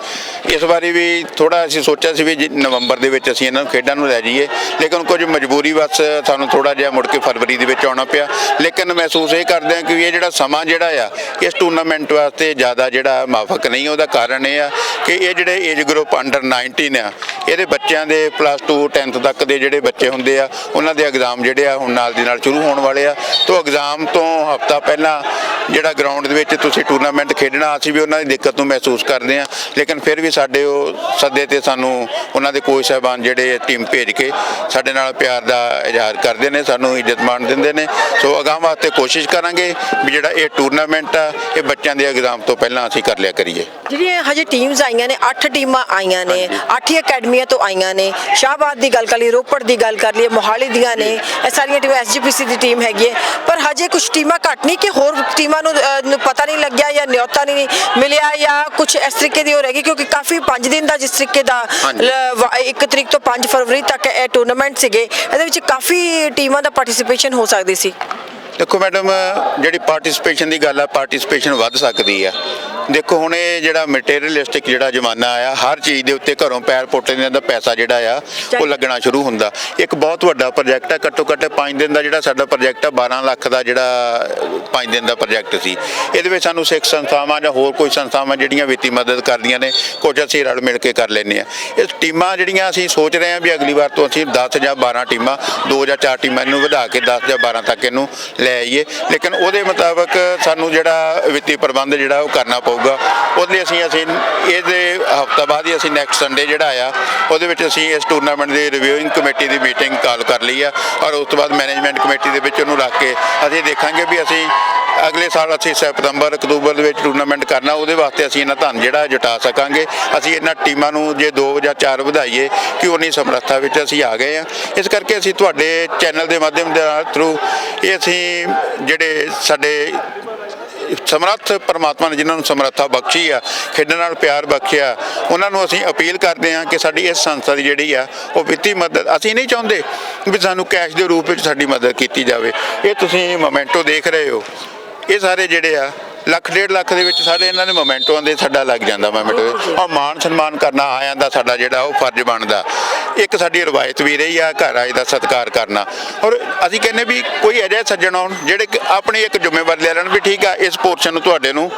ਇਸ ਵਾਰੀ ਵੀ ਥੋੜਾ ਅਸੀਂ ਸੋਚਿਆ ਸੀ ਵੀ ਨਵੰਬਰ ਦੇ ਵਿੱਚ ਅਸੀਂ ਇਹਨਾਂ ਨੂੰ ਖੇਡਾਂ ਨੂੰ ਲੈ ਜਾਈਏ। ਲੇਕਿਨ ਕੁਝ ਮਜਬੂਰੀ ਵਸ ਸਾਨੂੰ ਥੋੜਾ ਜਿਹਾ ਮੁੜ ਕੇ ਫਰਵਰੀ ਦੇ ਵਿੱਚ ਆਉਣਾ ਪਿਆ। ਲੇਕਿਨ ਮਹਿਸੂਸ ਇਹ ਕਰਦੇ ਹਾਂ ਕਿ ਇਹ ਜਿਹੜਾ ਸਮਾਂ ਜਿਹੜਾ ਆ ਇਸ ਟੂਰਨਾਮੈਂਟ ਵਾਸਤੇ ਜ਼ਿਆਦਾ ਜਿਹੜਾ ਮਾਫਕ ਨਹੀਂ ਉਹਦਾ ਕਾਰਨ ਇਹ ਆ ਕਿ ਇਹ ਜਿਹੜੇ ਏਜ ਗਰੁੱਪ ਅੰਡਰ 19 ਆ ਇਹਦੇ ਬੱਚਿਆਂ ਦੇ ਪਲੱਸ 2 10th ਤੱਕ ਦੇ ਜਿਹੜੇ ਬੱਚੇ ਹੁੰਦੇ ਆ ਉਹਨਾਂ ਦੇ ਐਗਜ਼ਾਮ ਜਿਹੜੇ ਆ ਹੁਣ ਨਾਲ ਦੀ ਨਾਲ ਸ਼ੁਰੂ ਹੋਣ ਵਾਲੇ ਆ। ਤੋਂ ਐਗਜ਼ਾਮ ਤੋਂ ਹਫਤਾ ਪਹਿਲਾਂ ਜਿਹੜਾ ਗਰਾਊਂਡ ਦੇ ਵਿੱਚ ਤੁਸੀਂ ਟੂਰਨਾਮੈਂਟ ਖੇਡਣਾ ਅਸੀਂ ਵੀ ਉਹਨਾਂ ਦੀ ਦਿੱਕਤ ਨੂੰ ਮਹਿਸੂਸ ਕਰਦੇ ਆ। ਲੇਕਿਨ ਫਿਰ ਵੀ ਸਾਡੇ ਉਹ ਸੱਦੇ ਤੇ ਸਾਨੂੰ ਉਹਨਾਂ ਦੇ ਕੋਚ ਸਾਹਿਬਾਨ ਜਿਹੜੇ ਟੀਮ ਭੇਜ ਕੇ ਸਾਡੇ ਨਾਲ ਪਿਆਰ ਦਾ ਇਜ਼ਹਾਰ ਕਰਦੇ ਨੇ ਸਾਨੂੰ ਇੱਜ਼ਤ ਮਾਣ ਦਿੰਦੇ ਨੇ। ਸੋ ਅਗਾਂਹ ਵਾਸਤੇ ਕੋਸ਼ਿਸ਼ ਕਰਾਂਗੇ ਵੀ ਜਿਹੜਾ ਇਹ ਟੂਰਨਾਮੈਂਟ ਆ ਇਹ ਬੱਚਿਆਂ ਦੇ ਐਗਜ਼ਾਮ ਤੋਂ ਪਹਿਲਾਂ ਅਸੀਂ ਕਰ ਲਿਆ ਕਰੀਏ। ਜਿਹੜੀਆਂ ਹਜੇ ਟੀਮਸ ਆਈਆਂ ਨੇ 8 ਟੀਮਾਂ ਆਈਆਂ ਨੇ 8 ਹੀ ਅਕੈਡਮੀਆਂ ਤੋਂ ਆਈਆਂ ਨੇ ਸ਼ਾਹਬਾਦ ਦੀ ਗੱਲ ਕਰ ਲਈ ਰੋਪੜ ਦੀ ਗੱਲ ਕਰ ਲਈ ਮੋਹਾਲੀ ਦੀਆਂ ਨੇ ਇਹ ਸਾਰੀਆਂ ਟੀਮਾਂ ਐਸਜੀਪੀਸੀ ਦੀ ਟੀਮ ਹੈਗੀ ਹੈ। ਪਰ ਹਜੇ ਕੁਝ ਟੀਮਾਂ ਘੱਟ ਨਹੀਂ ਕਿ ਹੋਰ ਟੀਮਾਂ ਨੂੰ ਪਤਾ ਨਹੀਂ ਲੱਗਿਆ ਜਾਂ ਨਿਯੋਤਾ ਨਹੀਂ ਮਿਲਿਆ ਜਾਂ ਕੁਝ ਇਸ ਤਰੀਕੇ ਦੀ ਹੋ ਰਹੀ ਕਿਉਂਕਿ ਕਾਫੀ 5 ਦਿਨ ਦਾ ਜਿਸ ਤਰੀਕੇ ਦਾ ਹਾਂਜੀ। ਲ- ਵਾ- ਇੱਕ ਤਰੀਕ ਤੋਂ 5 ਫਰਵਰੀ ਤੱਕ ਇਹ ਟੂਰਨਾਮੈਂਟ ਸੀਗੇ। ਇਹਦੇ ਵਿੱਚ ਕਾਫੀ ਟੀਮਾਂ ਦਾ ਪਾਰਟਿਸਿਪੇਸ਼ਨ ਹੋ ਸਕਦੀ ਸੀ। ਦੇਖੋ ਮੈਡਮ ਜਿਹੜੀ ਪਾਰਟਿਸਿਪੇਸ਼ਨ ਦੀ ਗੱਲ ਆ ਪਾਰਟਿਸਿਪੇਸ਼ਨ ਵੱਧ ਸਕਦੀ ਆ। ਦੇਖੋ ਹੁਣ ਇਹ ਜਿਹੜਾ ਮਟੀਰੀਅਲਿਸਟਿਕ ਜਿਹੜਾ ਜ਼ਮਾਨਾ ਆਇਆ ਹਰ ਚੀਜ਼ ਦੇ ਉੱਤੇ ਘਰੋਂ ਪੈਰ ਪੁੱਟਣ ਦਾ ਪੈਸਾ ਜਿਹੜਾ ਆ ਉਹ ਲੱਗਣਾ ਸ਼ੁਰੂ ਹੁੰਦਾ। ਇੱਕ ਬਹੁਤ ਵੱਡਾ ਪ੍ਰੋਜੈਕਟ ਆ ਘੱਟੋ ਘੱਟ 5 ਦਿਨ ਦਾ ਜਿਹੜਾ ਸਾਡਾ ਪ੍ਰੋਜੈਕਟ ਆ 12 ਲੱਖ ਦਾ ਜਿਹੜਾ 5 ਦਿਨ ਦਾ ਪ੍ਰੋਜੈਕਟ ਸੀ। ਇਹਦੇ ਵਿੱਚ ਸਾਨੂੰ ਸਿੱਖ ਸੰਸਥਾਵਾਂ ਜਾਂ ਹੋਰ ਕੋਈ ਸੰਸਥਾਵਾਂ ਜਿਹੜੀਆਂ ਵਿੱਤੀ ਮਦਦ ਕਰਦੀਆਂ ਨੇ ਕੁਝ ਅਸੀਂ ਰਲ ਮਿਲ ਕੇ ਕਰ ਲੈਂਦੇ ਆ। ਇਸ ਟੀਮਾਂ ਜਿਹੜੀਆਂ ਅਸੀਂ ਸੋਚ ਰਹੇ ਹਾਂ ਵੀ ਅਗਲੀ ਵਾਰ ਤੋਂ ਅਸੀਂ 10 ਜਾਂ 12 ਟੀਮਾਂ 2 ਜਾਂ 4 ਟੀਮਾਂ ਨੂੰ ਵਧਾ ਕੇ 10 ਜਾਂ 12 ਤੱਕ ਇਹਨੂੰ ਲੈ ਆਈਏ। ਲੇਕਿਨ ਉਹਦੇ ਮੁਤਾਬਕ ਸਾਨੂੰ ਜਿਹੜਾ ਵਿੱਤੀ ਪ੍ਰਬੰਧ ਜਿਹੜਾ ਉਹ ਕਰਨਾ ਪਊਗਾ। ਉਹਦੇ ਲਈ ਅਸੀਂ ਅਸੀਂ ਇਹਦੇ ਹਫਤਾ ਬਾਅਦ ਹੀ ਅਸੀਂ ਨੈਕਸਟ ਸੰਡੇ ਜਿਹੜਾ ਆ, ਉਹਦੇ ਵਿੱਚ ਅਸੀਂ ਇਸ ਟੂਰਨਾਮੈਂਟ ਦੀ ਰਿਵਿਊਇੰਗ ਕਮੇਟੀ ਦੀ ਮੀਟਿੰਗ ਕਾਲ ਕਰ ਲਈ ਆ। ਔਰ ਉਸ ਤੋਂ ਬਾਅਦ ਮੈਨੇਜਮੈਂਟ ਕਮੇਟੀ ਦੇ ਵਿੱਚ ਉਹਨੂੰ ਰੱਖ ਕੇ ਅਸੀਂ ਦੇਖਾਂਗੇ ਵੀ ਅਸੀਂ ਅਗਲੇ ਸਾਲ ਅਸੀਂ ਸਤੰਬਰ ਅਕਤੂਬਰ ਦੇ ਵਿੱਚ ਟੂਰਨਾਮੈਂਟ ਕਰਨਾ, ਉਹਦੇ ਵਾਸਤੇ ਅਸੀਂ ਇਹਨਾਂ ਧਨ ਜਿਹੜਾ ਜੁਟਾ ਸਕਾਂਗੇ। ਅਸੀਂ ਇਹਨਾਂ ਟੀਮਾਂ ਨੂੰ ਜੇ 2 ਜਾਂ 4 ਵਧਾਈਏ ਕਿ ਉਨੀ ਸਮਰੱਥਾ ਵਿੱਚ ਅਸੀਂ ਆ ਗਏ ਆ ਇਸ ਕਰਕੇ ਅਸੀਂ ਤੁਹਾਡੇ ਚੈਨਲ ਦੇ ਮਾਧਿਅਮ ਦੇ ਥਰੂ ਇਹ ਅਸੀਂ ਜਿਹੜੇ ਸਾਡੇ ਸਮਰੱਥ ਪਰਮਾਤਮਾ ਨੇ ਜਿਨ੍ਹਾਂ ਨੂੰ ਸਮਰੱਥਾ ਬਖਸ਼ੀ ਆ, ਖੇਡਣ ਨਾਲ ਪਿਆਰ ਬਖਸ਼ਿਆ, ਉਹਨਾਂ ਨੂੰ ਅਸੀਂ ਅਪੀਲ ਕਰਦੇ ਹਾਂ ਕਿ ਸਾਡੀ ਇਸ ਸੰਸਥਾ ਦੀ ਜਿਹੜੀ ਆ, ਉਹ ਵਿੱਤੀ ਮਦਦ, ਅਸੀਂ ਨਹੀਂ ਚਾਹੁੰਦੇ ਵੀ ਸਾਨੂੰ ਕੈਸ਼ ਦੇ ਰੂਪ ਵਿੱਚ ਸਾਡੀ ਮਦਦ ਕੀਤੀ ਜਾਵੇ। ਇਹ ਤੁਸੀਂ ਮੋਮੈਂਟੋ ਦੇਖ ਰਹੇ ਹੋ। ਇਹ ਸਾਰੇ ਜਿਹੜੇ ਆ, ਲੱਖ ਡੇਢ ਲੱਖ ਦੇ ਵਿੱਚ ਸਾਡੇ ਇਹਨਾਂ ਦੇ ਮੋਮੈਂਟੋ ਦੇ ਸਾਡਾ ਲੱਗ ਜਾਂਦਾ ਮੋਮੈਂਟੋ ਆ ਮਾਣ ਸਨਮਾਨ ਕਰਨਾ ਆਇਆਂ ਦਾ ਸਾਡਾ ਜਿਹੜਾ, ਉਹ ਫਰਜ਼ ਬਣਦਾ। ਇੱਕ ਸਾਡੀ ਰਵਾਇਤ ਵੀ ਰਹੀ ਆ ਘਰ ਆਏ ਦਾ ਸਤਿਕਾਰ ਕਰਨਾ। ਔਰ ਅਸੀਂ ਕਹਿੰਦੇ ਵੀ ਕੋਈ ਅਜਿਹੇ ਸੱਜਣ ਆਉਣ ਜਿਹੜੇ ਆਪਣੀ ਇੱਕ ਜ਼ਿੰਮੇਵਾਰੀ ਲੈ ਲੈਣ ਵੀ ਠੀਕ ਆ, ਇਸ ਪੋਰਸ਼ਨ ਨੂੰ ਤੁਹਾਡੇ ਨੂੰ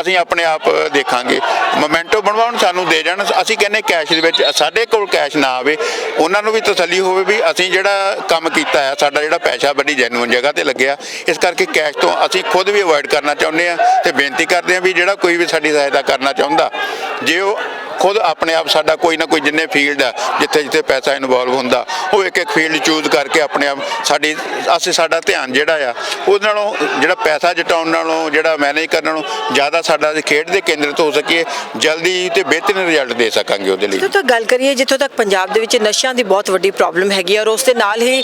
ਅਸੀਂ ਆਪਣੇ ਆਪ ਦੇਖਾਂਗੇ। ਮੋਮੈਂਟੋ ਬਣਵਾਉਣ ਸਾਨੂੰ ਦੇ ਜਾਣ। ਅਸੀਂ ਕਹਿੰਦੇ ਕੈਸ਼ ਦੇ ਵਿੱਚ ਸਾਡੇ ਕੋਲ ਕੈਸ਼ ਨਾ ਆਵੇ, ਉਹਨਾਂ ਨੂੰ ਵੀ ਤਸੱਲੀ ਹੋਵੇ ਵੀ ਅਸੀਂ ਜਿਹੜਾ ਕੰਮ ਕੀਤਾ ਹੈ ਸਾਡਾ ਜਿਹੜਾ ਪੈਸਾ ਬੜੀ ਜੈਨੂਇਨ ਜਗ੍ਹਾ ਤੇ ਲੱਗਿਆ, ਇਸ ਕਰਕੇ ਕੈਸ਼ ਤੋਂ ਅਸੀਂ ਖੁਦ ਵੀ ਅਵੋਇਡ ਕਰਨਾ ਚਾਹੁੰਦੇ ਆ ਤੇ ਬੇਨਤੀ ਕਰਦੇ ਆ ਵੀ ਜਿਹੜਾ ਕੋਈ ਵੀ ਸਾਡੀ ਸਹਾਇਤਾ ਕਰਨਾ ਚਾਹੁੰਦਾ, ਜੇ ਉਹ ਖੁਦ ਆਪਣੇ ਆਪ ਸਾਡਾ ਕੋਈ ਨਾ ਕੋਈ ਜਿੰਨੇ ਫੀਲਡ ਆ ਜਿੱਥੇ ਜਿੱਥੇ ਪੈਸਾ ਇਨਵੋਲਵ ਹੁੰਦਾ ਉਹ ਇੱਕ ਇੱਕ ਫੀਲਡ ਚੂਜ਼ ਕਰਕੇ ਆਪਣੇ ਆਪ ਸਾਡੀ ਅਸੀਂ ਸਾਡਾ ਧਿਆਨ ਜਿਹੜਾ ਆ ਉਹਦੇ ਨਾਲੋਂ ਜਿਹੜਾ ਪੈਸਾ ਜਟਾਉਣ ਨਾਲੋਂ ਜਿਹੜਾ ਮੈਨੇਜ ਕਰਨ ਨਾਲੋਂ ਜ਼ਿਆਦਾ ਸਾਡਾ ਅਸੀਂ ਖੇਡ ਦੇ ਕੇਂਦਰਿਤ ਹੋ ਸਕੀਏ ਜਲਦੀ ਤੇ ਬਿਹਤਰੀਨ ਰਿਜ਼ਲਟ ਦੇ ਸਕਾਂਗੇ ਉਹਦੇ ਲਈ ਜਿੱਥੋਂ ਤੱਕ ਗੱਲ ਕਰੀਏ ਜਿੱਥੋਂ ਤੱਕ ਪੰਜਾਬ ਦੇ ਵਿੱਚ ਨਸ਼ਿਆਂ ਦੀ ਬਹੁਤ ਵੱਡੀ ਪ੍ਰੋਬਲਮ ਹੈਗੀ ਹੈ ਔਰ ਉਸ ਦੇ ਨਾਲ ਹੀ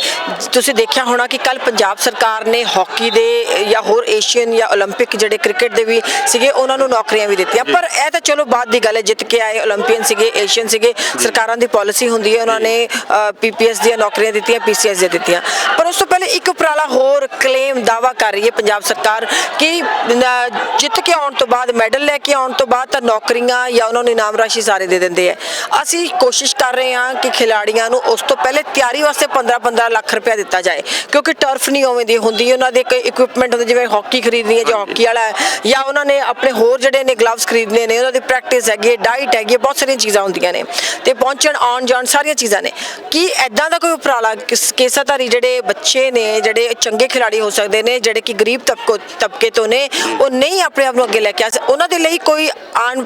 ਤੁਸੀਂ ਦੇਖਿਆ ਹੋਣਾ ਕਿ ਕੱਲ ਪੰਜਾਬ ਸਰਕਾਰ ਨੇ ਹਾਕੀ ਦੇ ਜਾਂ ਹੋਰ ਏਸ਼ੀਅਨ ਜਾਂ 올림픽 ਜਿਹੜੇ ਕ੍ਰਿਕਟ ਦੇ ਵੀ ਸੀਗੇ ਉਹਨਾਂ ਨੂੰ ਨੌਕਰੀਆਂ ਵੀ ਦਿੱਤੀਆਂ ਪਰ ਇਹ ਤਾਂ ਚਲੋ ਬਾਅਦ ਦੀ ਗੱਲ ਹੈ ਜਿੱਤ ਕੇ ਆਏ ਓਲੰਪੀਅਨ ਸੀਗੇ ਏਸ਼ੀਅਨ ਸੀਗੇ, ਸਰਕਾਰਾਂ ਦੀ ਪਾਲਿਸੀ ਹੁੰਦੀ ਹੈ, ਉਹਨਾਂ ਨੇ ਪੀਪੀਐਸ ਦੀਆਂ ਨੌਕਰੀਆਂ ਦਿੱਤੀਆਂ ਪੀਸੀਐਸ ਦੀਆਂ ਦਿੱਤੀਆਂ। ਪਰ ਉਸ ਤੋਂ ਪਹਿਲੇ ਇੱਕ ਉਪਰਾਲਾ ਹੋਰ ਕਲੇਮ ਦਾਵਾ ਕਰ ਰਹੀ ਹੈ ਪੰਜਾਬ ਸਰਕਾਰ ਕਿ ਜਿੱਤ ਕੇ ਆਉਣ ਤੋਂ ਬਾਅਦ ਮੈਡਲ ਲੈ ਕੇ ਆਉਣ ਤੋਂ ਬਾਅਦ ਤਾਂ ਨੌਕਰੀਆਂ ਜਾਂ ਉਹਨਾਂ ਨੂੰ ਇਨਾਮ ਰਾਸ਼ੀ ਸਾਰੇ ਦੇ ਦਿੰਦੇ ਆ ਅਸੀਂ ਕੋਸ਼ਿਸ਼ ਕਰ ਰਹੇ ਹਾਂ ਕਿ ਖਿਲਾੜੀਆਂ ਨੂੰ ਉਸ ਤੋਂ ਪਹਿਲੇ ਤਿਆਰੀ ਵਾਸਤੇ 15-15 ਲੱਖ ਰੁਪਏ ਦਿੱਤਾ ਜਾਏ, ਕਿਉਂਕਿ ਟਰਫ ਨਹੀਂ ਹੋਵੇਂ ਦੀ ਹੁੰਦੀ, ਉਹਨਾਂ ਦੇ ਕੋਈ ਇਕਵਿਪਮੈਂਟ ਹੁੰਦੇ, ਜਿਵੇਂ ਹਾਕੀ ਖਰੀਦਣੀ ਹੈ, ਜਾਂ ਹਾਕੀ ਵਾਲਾ ਜਾਂ ਉਹਨਾਂ ਨੇ ਆਪਣੇ ਹੋਰ ਜਿਹੜੇ ਨੇ ਗਲਵਸ ਖਰੀਦਨੇ ਨੇ, ਉਹਨਾਂ ਦੀ ਪ੍ਰੈਕਟਿਸ ਹੈਗੀ ਡਾਈਟ ਹੈਗੀ ਹੈ ਬਹੁਤ ਸਾਰੀਆਂ ਚੀਜ਼ਾਂ ਹੁੰਦੀਆਂ ਨੇ ਤੇ ਪਹੁੰਚਣ ਆਉਣ ਜਾਣ ਸਾਰੀਆਂ ਚੀਜ਼ਾਂ ਨੇ। ਕੀ ਐਦਾਂ ਦਾ ਕੋਈ ਉਪਰਾਲਾ ਕਿਸ- ਕੇਸਾਧਾਰੀ ਜਿਹੜੇ ਬੱਚੇ ਨੇ ਜਿਹੜੇ ਚੰਗੇ ਖਿਡਾਰੀ ਹੋ ਸਕਦੇ ਨੇ ਜਿਹੜੇ ਕਿ ਗਰੀਬ ਤਬਕੋ ਤਬਕੇ ਤੋਂ ਨੇ ਉਹ ਨਹੀਂ ਆਪਣੇ ਆਪ ਨੂੰ ਅੱਗੇ ਲੈ ਕੇ ਆ ਸਕਦੇ ਉਹਨਾਂ ਦੇ ਲਈ ਕੋਈ ਆਉਣ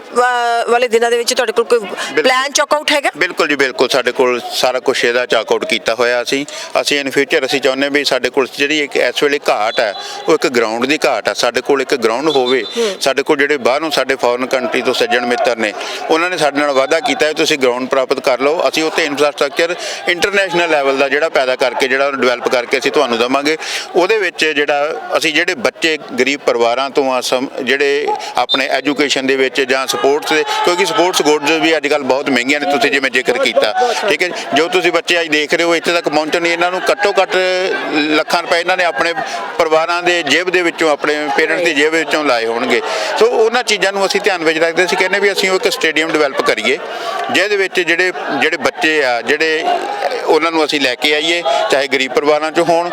ਵਾਲੇ ਦਿਨਾਂ ਦੇ ਵਿੱਚ ਤੁਹਾਡੇ ਕੋਲ ਕੋਈ ਪਲਾਨ ਚੌਕ ਆਊਟ ਹੈਗਾ? ਬਿਲਕੁਲ ਜੀ ਬਿਲਕੁਲ। ਸਾਡੇ ਕੋਲ ਸਾਰਾ ਕੁਝ ਇਹਦਾ ਚਾਕ ਆਊਟ ਕੀਤਾ ਹੋਇਆ ਅਸੀਂ। ਅਸੀਂ ਇਨ ਫਿਊਚਰ ਅਸੀਂ ਚਾਹੁੰਦੇ ਵੀ ਸਾਡੇ ਕੋਲ ਜਿਹੜੀ ਇੱਕ ਇਸ ਵੇਲੇ ਘਾਟ ਹੈ ਉਹ ਇੱਕ ਗਰਾਊਂਡ ਦੀ ਘਾਟ ਹੈ। ਸਾਡੇ ਕੋਲ ਇੱਕ ਗਰਾਊਂਡ ਹੋਵੇ ਸਾਡੇ ਕੋਲ ਜਿਹੜੇ ਬਾਹਰੋਂ ਸਾਡੇ ਫੋਰਨ ਕੰਟਰੀ ਤੋਂ ਸੱਜਣ ਮਿੱਤਰ ਨੇ ਉਹਨਾਂ ਨੇ ਸਾਡੇ ਨਾਲ ਵਾਅਦਾ ਕੀਤਾ ਹੈ ਤੁਸੀਂ ਗਰਾਊਂਡ ਪ੍ਰਾਪਤ ਕਰ ਲਓ। ਅਸੀਂ ਉੱਤੇ ਇਨਫਰਾਸਟ੍ਰਕਚਰ ਇੰਟਰਨੈਸ਼ਨਲ ਲੈਵਲ ਦਾ ਜਿਹੜਾ ਪੈਦਾ ਕਰਕੇ ਜਿਹੜਾ ਡਿਵੈਲਪ ਕਰਕੇ ਅਸੀਂ ਤੁਹਾਨੂੰ ਦਵਾਂਗੇ। ਉਹਦੇ ਵਿੱਚ ਜਿਹੜਾ ਅਸੀਂ ਜਿਹੜੇ ਬੱਚੇ ਗਰੀਬ ਪਰਿਵਾਰਾਂ ਤੋਂ ਆ ਜਿਹੜੇ ਆਪਣੇ ਐਜੂਕੇਸ਼ਨ ਦੇ ਵਿੱਚ ਜਾਂ ਸਪੋਰਟਸ ਦੇ ਕਿਉਂਕਿ ਸਪੋਰਟਸ ਗੁੱਡਸ ਵੀ ਅੱਜ ਕੱਲ ਬਹੁਤ ਮਹਿੰਗੀਆਂ ਨੇ ਤੁਸੀਂ ਜਿਵੇਂ ਜ਼ਿਕਰ ਕੀਤਾ। ਠੀਕ ਹੈ ਜੋ? ਤੁਸੀਂ ਬੱਚੇ ਅੱਜ ਦੇਖ ਰਹੇ ਹੋ ਇੱਥੇ ਤੱਕ ਪਹੁੰਚਣ ਲਈ ਇਹਨਾਂ ਨੂੰ ਘੱਟੋ ਘੱਟ ਲੱਖਾਂ ਰੁਪਏ ਇਹਨਾਂ ਨੇ ਆਪਣੇ ਪਰਿਵਾਰਾਂ ਦੇ ਜੇਬ ਦੇ ਵਿੱਚੋਂ ਆਪਣੇ ਪੇਰੈਂਟਸ ਦੀ ਜੇਬ ਵਿੱਚੋਂ ਲਾਏ ਹੋਣਗੇ। ਸੋ ਉਹਨਾਂ ਚੀਜ਼ਾਂ ਨੂੰ ਅਸੀਂ ਧਿਆਨ ਵਿੱਚ ਰੱਖਦੇ ਅਸੀਂ ਕਹਿੰਦੇ ਵੀ ਅਸੀਂ ਉਹ ਇੱਕ ਸਟੇਡੀਅਮ ਡਿਵੈਲਪ ਹੈਲਪ ਕਰੀਏ, ਜਿਹਦੇ ਵਿੱਚ ਜਿਹੜੇ ਜਿਹੜੇ ਬੱਚੇ ਆ, ਜਿਹੜੇ ਉਹਨਾਂ ਨੂੰ ਅਸੀਂ ਲੈ ਕੇ ਆਈਏ, ਚਾਹੇ ਗਰੀਬ ਪਰਿਵਾਰਾਂ ਚੋਂ ਹੋਣ,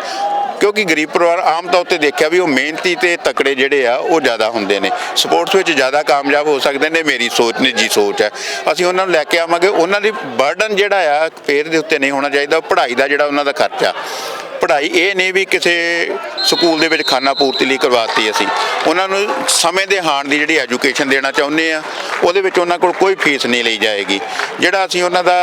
ਕਿਉਂਕਿ ਗਰੀਬ ਪਰਿਵਾਰ ਆਮ ਤੌਰ ਤੇ ਦੇਖਿਆ ਵੀ ਉਹ ਮਿਹਨਤੀ ਤੇ ਤਕੜੇ ਜਿਹੜੇ ਆ, ਉਹ ਜ਼ਿਆਦਾ ਹੁੰਦੇ ਨੇ। ਸਪੋਰਟਸ ਵਿੱਚ ਜ਼ਿਆਦਾ ਕਾਮਯਾਬ ਹੋ ਸਕਦੇ ਨੇ, ਮੇਰੀ ਸੋਚ, ਨਿੱਜੀ ਸੋਚ ਹੈ। ਅਸੀਂ ਉਹਨਾਂ ਨੂੰ ਲੈ ਕੇ ਆਵਾਂਗੇ, ਉਹਨਾਂ ਦੀ ਬਰਡਨ ਜਿਹੜਾ ਆ ਪੇਰ ਦੇ ਉੱਤੇ ਨਹੀਂ ਹੋਣਾ ਚਾਹੀਦਾ ਪੜ੍ਹਾਈ ਦਾ ਜਿਹੜਾ ਉਹਨਾਂ ਦਾ ਖਰਚਾ। ਪੜ੍ਹਾਈ ਇਹ ਨਹੀਂ ਵੀ ਕਿਸੇ ਸਕੂਲ ਦੇ ਵਿੱਚ ਖਾਨਾ ਪੂਰਤੀ ਲਈ ਕਰਵਾਤੀ ਅਸੀਂ। ਉਹਨਾਂ ਨੂੰ ਸਮੇਂ ਦੇ ਹਾਣ ਦੀ ਜਿਹੜੀ ਐਜੂਕੇਸ਼ਨ ਦੇਣਾ ਚਾਹੁੰਦੇ ਆ ਉਹਦੇ ਵਿੱਚ ਉਹਨਾਂ ਕੋਲ ਕੋਈ ਫੀਸ ਨਹੀਂ ਲਈ ਜਾਏਗੀ ਜਿਹੜਾ ਅਸੀਂ ਉਹਨਾਂ ਦਾ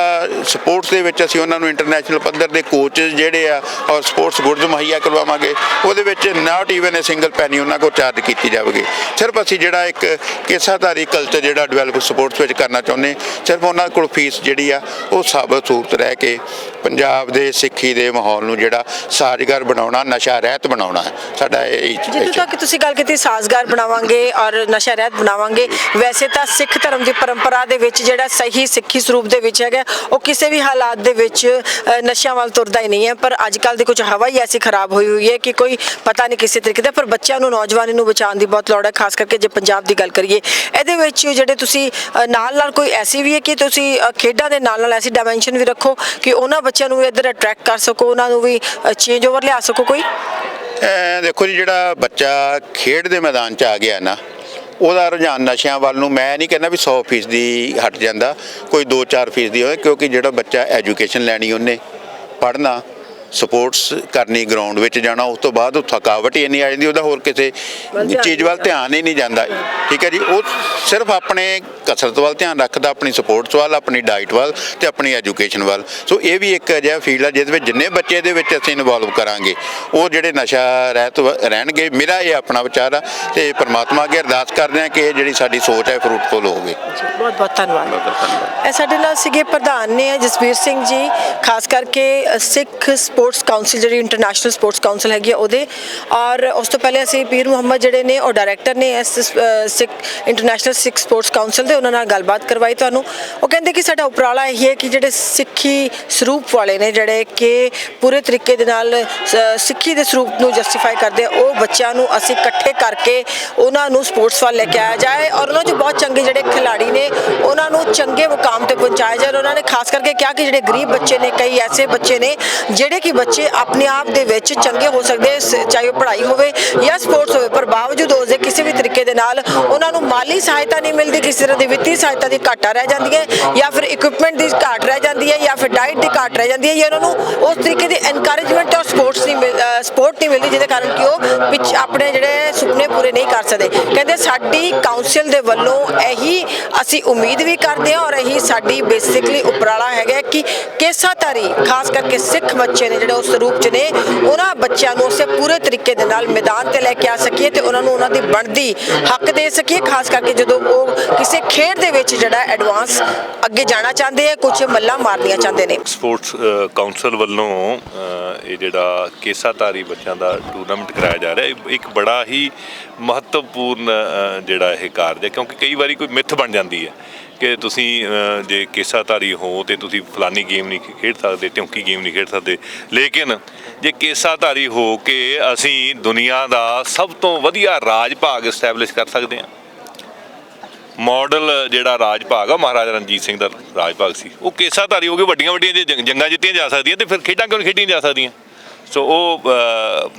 ਸਪੋਰਟਸ ਦੇ ਵਿੱਚ ਅਸੀਂ ਉਹਨਾਂ ਨੂੰ ਇੰਟਰਨੈਸ਼ਨਲ ਪੱਧਰ ਦੇ ਕੋਚ ਜਿਹੜੇ ਆ ਔਰ ਸਪੋਰਟਸ ਗੁੱਡਸ ਮੁਹੱਈਆ ਕਰਵਾਵਾਂਗੇ ਉਹਦੇ ਵਿੱਚ not even a single penny ਉਹਨਾਂ ਕੋਲ ਚਾਰਜ ਕੀਤੀ ਜਾਵੇਗੀ ਸਿਰਫ ਅਸੀਂ ਜਿਹੜਾ ਇੱਕ ਕੇਸਾਧਾਰੀ ਕਲਚਰ ਜਿਹੜਾ ਡਿਵੈਲਪ ਸਪੋਰਟਸ ਵਿੱਚ ਕਰਨਾ ਚਾਹੁੰਦੇ ਸਿਰਫ ਉਹਨਾਂ ਕੋਲ ਫੀਸ ਜਿਹੜੀ ਆ ਉਹ ਸਾਬਤ ਸੂਰਤ ਰਹਿ ਕੇ ਪੰਜਾਬ ਦੇ ਸਿੱਖੀ ਦੇ ਮਾਹੌਲ ਨੂੰ ਜਿਹੜਾ ਸਾਜ਼ਗਾਰ ਬਣਾਉਣਾ ਨਸ਼ਾ ਰਹਿਤ ਬਣਾਉਣਾ ਹੈ। ਸਾਡਾ ਇਹ ਜਿੱਥੋਂ ਤੱਕ ਤੁਸੀਂ ਗੱਲ ਕੀਤੀ ਸਾਜ਼ਗਾਰ ਬਣਾਵਾਂਗੇ ਔਰ ਨਸ਼ਾ ਰਹਿਤ ਬਣਾਵਾਂਗੇ ਵੈਸੇ ਤਾਂ ਸਿੱਖ ਧਰਮ ਦੀ ਪਰੰਪਰਾ ਦੇ ਵਿੱਚ ਜਿਹੜਾ ਸਹੀ ਸਿੱਖੀ ਸਰੂਪ ਦੇ ਵਿੱਚ ਹੈਗਾ, ਉਹ ਕਿਸੇ ਵੀ ਹਾਲਾਤ ਦੇ ਵਿੱਚ ਨਸ਼ਿਆਂ ਵੱਲ ਤੁਰਦਾ ਹੀ ਨਹੀਂ ਹੈ। ਪਰ ਅੱਜ ਕੱਲ ਦੀ ਕੁਝ ਹਵਾ ਹੀ ਐਸੀ ਖਰਾਬ ਹੋਈ ਹੋਈ ਹੈ ਕਿ ਕੋਈ ਪਤਾ ਨਹੀਂ ਕਿਸੇ ਤਰੀਕੇ ਦਾ, ਪਰ ਬੱਚਿਆਂ ਨੂੰ, ਨੌਜਵਾਨੀ ਨੂੰ ਬਚਾਉਣ ਦੀ ਬਹੁਤ ਲੋੜ ਹੈ, ਖਾਸ ਕਰਕੇ ਜੇ ਪੰਜਾਬ ਦੀ ਗੱਲ ਕਰੀਏ। ਇਹਦੇ ਵਿੱਚ ਜਿਹੜੇ ਤੁਸੀਂ ਨਾਲ ਨਾਲ ਕੋਈ ਐਸੀ ਵੀ ਹੈ ਕਿ ਤੁਸੀਂ ਖੇਡਾਂ ਦੇ ਨਾਲ ਨਾਲ ਐਸੀ ਡਾਈਮੈਂਸ਼ਨ ਵੀ ਰੱਖੋ ਕਿ ਉਹਨਾਂ ਬੱਚਿਆਂ ਨੂੰ ਵੀ ਇੱਧਰ ਅਟਰੈਕਟ ਕਰ ਸਕੋ, ਉਹਨਾਂ ਨੂੰ ਵੀ ਚੇਂਜ ਓਵਰ ਲਿਆ ਸਕੋ ਕੋਈ? ਦੇਖੋ ਜੀ, ਜਿਹੜਾ ਬੱਚਾ ਖੇਡ ਦੇ ਮੈਦਾਨ 'ਚ ਆ ਗਿਆ ਨਾ ਉਹਦਾ ਰੁਝਾਨ ਨਸ਼ਿਆਂ ਵੱਲ ਨੂੰ ਮੈਂ ਨਹੀਂ ਕਹਿੰਦਾ ਵੀ 100% ਹਟ ਜਾਂਦਾ, ਕੋਈ 2-4% ਫੀਸਦੀ ਹੋਵੇ, ਕਿਉਂਕਿ ਜਿਹੜਾ ਬੱਚਾ ਐਜੂਕੇਸ਼ਨ ਲੈਣੀ ਉਹਨੇ, ਪੜ੍ਹਨਾ ਸਪੋਰਟਸ ਕਰਨੀ ਗਰਾਊਂਡ ਵਿੱਚ ਜਾਣਾ ਉਸ ਤੋਂ ਬਾਅਦ ਉਹ ਥਕਾਵਟ ਹੀ ਇੰਨੀ ਆ ਜਾਂਦੀ ਉਹਦਾ ਹੋਰ ਕਿਸੇ ਚੀਜ਼ ਵੱਲ ਧਿਆਨ ਹੀ ਨਹੀਂ ਜਾਂਦਾ। ਠੀਕ ਹੈ ਜੀ ਉਹ ਸਿਰਫ ਆਪਣੇ ਕਸਰਤ ਵੱਲ ਧਿਆਨ ਰੱਖਦਾ ਆਪਣੀ ਸਪੋਰਟਸ ਵੱਲ ਆਪਣੀ ਡਾਈਟ ਵੱਲ ਤੇ ਆਪਣੀ ਐਜੂਕੇਸ਼ਨ ਵੱਲ। ਸੋ ਇਹ ਵੀ ਇੱਕ ਅਜਿਹਾ ਫੀਲਡ ਹੈ ਜਿਹਦੇ ਵਿੱਚ ਜਿੰਨੇ ਬੱਚੇ ਦੇ ਵਿੱਚ ਅਸੀਂ ਇਨਵੋਲਵ ਕਰਾਂਗੇ ਉਹ ਜਿਹੜੇ ਨਸ਼ਾ ਰਹਿਤ ਰਹਿਣਗੇ ਮੇਰਾ ਇਹ ਆਪਣਾ ਵਿਚਾਰ ਆ ਤੇ ਪ੍ਰਮਾਤਮਾ ਅੱਗੇ ਅਰਦਾਸ ਕਰਦੇ ਹਾਂ ਕਿ ਇਹ ਜਿਹੜੀ ਸਾਡੀ ਸੋਚ ਹੈ ਫਰੂਟਫੁਲ ਹੋਵੇ। ਬਹੁਤ ਬਹੁਤ ਧੰਨਵਾਦ। ਇਹ ਸਾਡੇ ਨਾਲ ਸੀਗੇ ਪ੍ਰਧਾਨ ਨੇ ਜਸਵੀਰ ਸਿੰਘ ਜੀ ਖਾਸ ਕਰਕੇ ਸਿੱਖ ਸਪੋਰਟਸ ਕਾਉਂਸਲ, ਜਿਹੜੀ ਇੰਟਰਨੈਸ਼ਨਲ ਸਪੋਰਟਸ ਕਾਉਂਸਲ ਹੈਗੀ ਆ ਉਹਦੇ। ਔਰ ਉਸ ਤੋਂ ਪਹਿਲੇ ਅਸੀਂ ਪੀਰ ਮੁਹੰਮਦ ਜਿਹੜੇ ਨੇ, ਉਹ ਡਾਇਰੈਕਟਰ ਨੇ ਇਸ Sikh international Sikh sports council ਦੇ, ਉਹਨਾਂ ਨਾਲ ਗੱਲਬਾਤ ਕਰਵਾਈ ਤੁਹਾਨੂੰ। ਉਹ ਕਹਿੰਦੇ ਕਿ ਸਾਡਾ ਉਪਰਾਲਾ ਇਹ ਹੈ ਕਿ ਜਿਹੜੇ ਸਿੱਖੀ ਸਰੂਪ ਵਾਲੇ ਨੇ, ਜਿਹੜੇ ਕਿ ਪੂਰੇ ਤਰੀਕੇ ਦੇ ਨਾਲ ਸਿੱਖੀ ਦੇ ਸਰੂਪ ਨੂੰ ਜਸਟੀਫਾਈ ਕਰਦੇ, ਉਹ ਬੱਚਿਆਂ ਨੂੰ ਅਸੀਂ ਇਕੱਠੇ ਕਰਕੇ ਉਹਨਾਂ ਨੂੰ ਸਪੋਰਟਸ ਵੱਲ ਲੈ ਕੇ ਆਇਆ ਜਾਏ। ਔਰ ਉਹਨਾਂ 'ਚ ਬਹੁਤ ਚੰਗੇ ਜਿਹੜੇ ਖਿਲਾੜੀ ਨੇ, ਉਹਨਾਂ ਨੂੰ ਚੰਗੇ ਮੁਕਾਮ ਤੇ ਪਹੁੰਚਾਇਆ ਜਾਏ। ਔਰ ਉਹਨਾਂ ਨੇ ਖਾਸ ਕਰਕੇ ਕਿਹਾ ਕਿ ਜਿਹੜੇ ਗਰੀਬ ਬੱਚੇ ਨੇ, ਕਈ ਐਸੇ ਬੱਚੇ ਨੇ, ਜਿਹੜੇ ਕਿ ਬੱਚੇ ਆਪਣੇ ਆਪ ਦੇ ਵਿੱਚ ਚੰਗੇ ਹੋ ਸਕਦੇ ਸ- ਚਾਹੇ ਉਹ ਪੜ੍ਹਾਈ ਹੋਵੇ ਜਾਂ ਸਪੋਰਟਸ ਹੋਵੇ, ਪਰ ਬਾਵਜੂਦ ਉਸ ਦੇ ਕਿਸੇ ਵੀ ਤਰੀਕੇ ਦੇ ਨਾਲ ਉਹਨਾਂ ਨੂੰ ਮਾਲੀ ਸਹਾਇਤਾ ਨਹੀਂ ਮਿਲਦੀ, ਕਿਸੇ ਤਰ੍ਹਾਂ ਦੀ ਵਿੱਤੀ ਸਹਾਇਤਾ ਦੀ ਘਾਟਾ ਰਹਿ ਜਾਂਦੀ ਹੈ ਜਾਂ ਫਿਰ ਇਕਵਿਪਮੈਂਟ ਦੀ ਘਾਟ ਰਹਿ ਜਾਂਦੀ ਹੈ ਜਾਂ ਫਿਰ ਡਾਈਟ ਦੀ ਘਾਟ ਰਹਿ ਜਾਂਦੀ ਹੈ ਜਾਂ ਉਹਨਾਂ ਨੂੰ ਉਸ ਤਰੀਕੇ ਦੀ ਐਨਕਰੇਜਮੈਂਟ ਔਰ ਸਪੋਰਟਸ ਨਹੀਂ ਮਿਲ ਸਪੋਰਟ ਨਹੀਂ ਮਿਲਦੀ, ਜਿਹਦੇ ਕਾਰਨ ਕਿ ਉਹ ਪਿੱਛ ਆਪਣੇ ਜਿਹੜੇ ਸੁਪਨੇ ਪੂਰੇ ਨਹੀਂ ਕਰ ਸਕਦੇ। ਕਹਿੰਦੇ ਸਾਡੀ ਕਾਉਂਸਲ ਦੇ ਵੱਲੋਂ ਇਹੀ ਅਸੀਂ ਉਮੀਦ ਵੀ ਕਰਦੇ ਹਾਂ ਔਰ ਇਹੀ ਸਾਡੀ ਬੇਸਿਕਲੀ ਉਪਰਾਲਾ ਹੈਗਾ ਕਿ ਕੇਸਾਧਾਰੀ, ਖਾਸ ਕਰਕੇ ਸਿੱਖ ਬੱਚੇ ਨੇ ਜਿਹੜੇ ਉਸ ਰੂਪ ਚ ਨੇ, ਉਹਨਾਂ ਬੱਚਿਆਂ ਨੂੰ ਉਸੇ ਪੂਰੇ ਤਰੀਕੇ ਦੇ ਨਾਲ ਮੈਦਾਨ ਤੇ ਲੈ ਕੇ ਆ ਸਕੀਏ ਤੇ ਉਹਨਾਂ ਨੂੰ ਉਹਨਾਂ ਦੀ ਬਣਦੀ ਹੱਕ ਦੇ ਸਕੀਏ, ਖਾਸ ਕਰਕੇ ਜਦੋਂ ਉਹ ਕਿਸੇ ਖੇਡ ਦੇ ਵਿੱਚ ਜਿਹੜਾ ਐਡਵਾਂਸ ਅੱਗੇ ਜਾਣਾ ਚਾਹੁੰਦੇ ਆ, ਕੁਝ ਮੱਲਾਂ ਮਾਰਨੀਆਂ ਚਾਹੁੰਦੇ ਨੇ। ਸਪੋਰਟਸ ਕਾਉਂਸਲ ਵੱਲੋਂ ਇਹ ਜਿਹੜਾ ਕੇਸਾਧਾਰੀ ਬੱਚਿਆਂ ਦਾ ਟੂਰਨਾਮੈਂਟ ਕਰਾਇਆ ਜਾ ਰਿਹਾ ਇੱਕ ਬੜਾ ਹੀ ਮਹੱਤਵਪੂਰਨ ਜਿਹੜਾ ਇਹ ਕਾਰਜ ਹੈ, ਕਿਉਂਕਿ ਕਈ ਵਾਰੀ ਕੋਈ ਮਿੱਥ ਬਣ ਜਾਂਦੀ ਹੈ। ਕਿ ਤੁਸੀਂ ਜੇ ਕੇਸਾਧਾਰੀ ਹੋ ਤੇ ਤੁਸੀਂ ਫਲਾਨੀ ਗੇਮ ਨਹੀਂ ਖੇਡ ਸਕਦੇ ਟਿਉਂਕੀ ਗੇਮ ਨਹੀਂ ਖੇਡ ਸਕਦੇ। ਲੇਕਿਨ ਜੇ ਕੇਸਾਧਾਰੀ ਹੋ ਕੇ ਅਸੀਂ ਦੁਨੀਆ ਦਾ ਸਭ ਤੋਂ ਵਧੀਆ ਰਾਜ ਭਾਗ ਐਸਟੈਬਲਿਸ਼ ਕਰ ਸਕਦੇ ਹਾਂ। ਮਾਡਲ ਜਿਹੜਾ ਰਾਜ ਭਾਗ ਆ, ਮਹਾਰਾਜਾ ਰਣਜੀਤ ਸਿੰਘ ਦਾ ਰਾਜ ਭਾਗ ਸੀ, ਉਹ ਕੇਸਾਧਾਰੀ ਹੋ ਕੇ ਵੱਡੀਆਂ ਵੱਡੀਆਂ ਜੰਗਾਂ ਜਿੱਤੀਆਂ ਜਾ ਸਕਦੀਆਂ ਤੇ ਫਿਰ ਖੇਡਾਂ ਕਿਉਂ ਨਹੀਂ ਖੇਡੀਆਂ ਜਾ ਸਕਦੀਆਂ? ਸੋ ਉਹ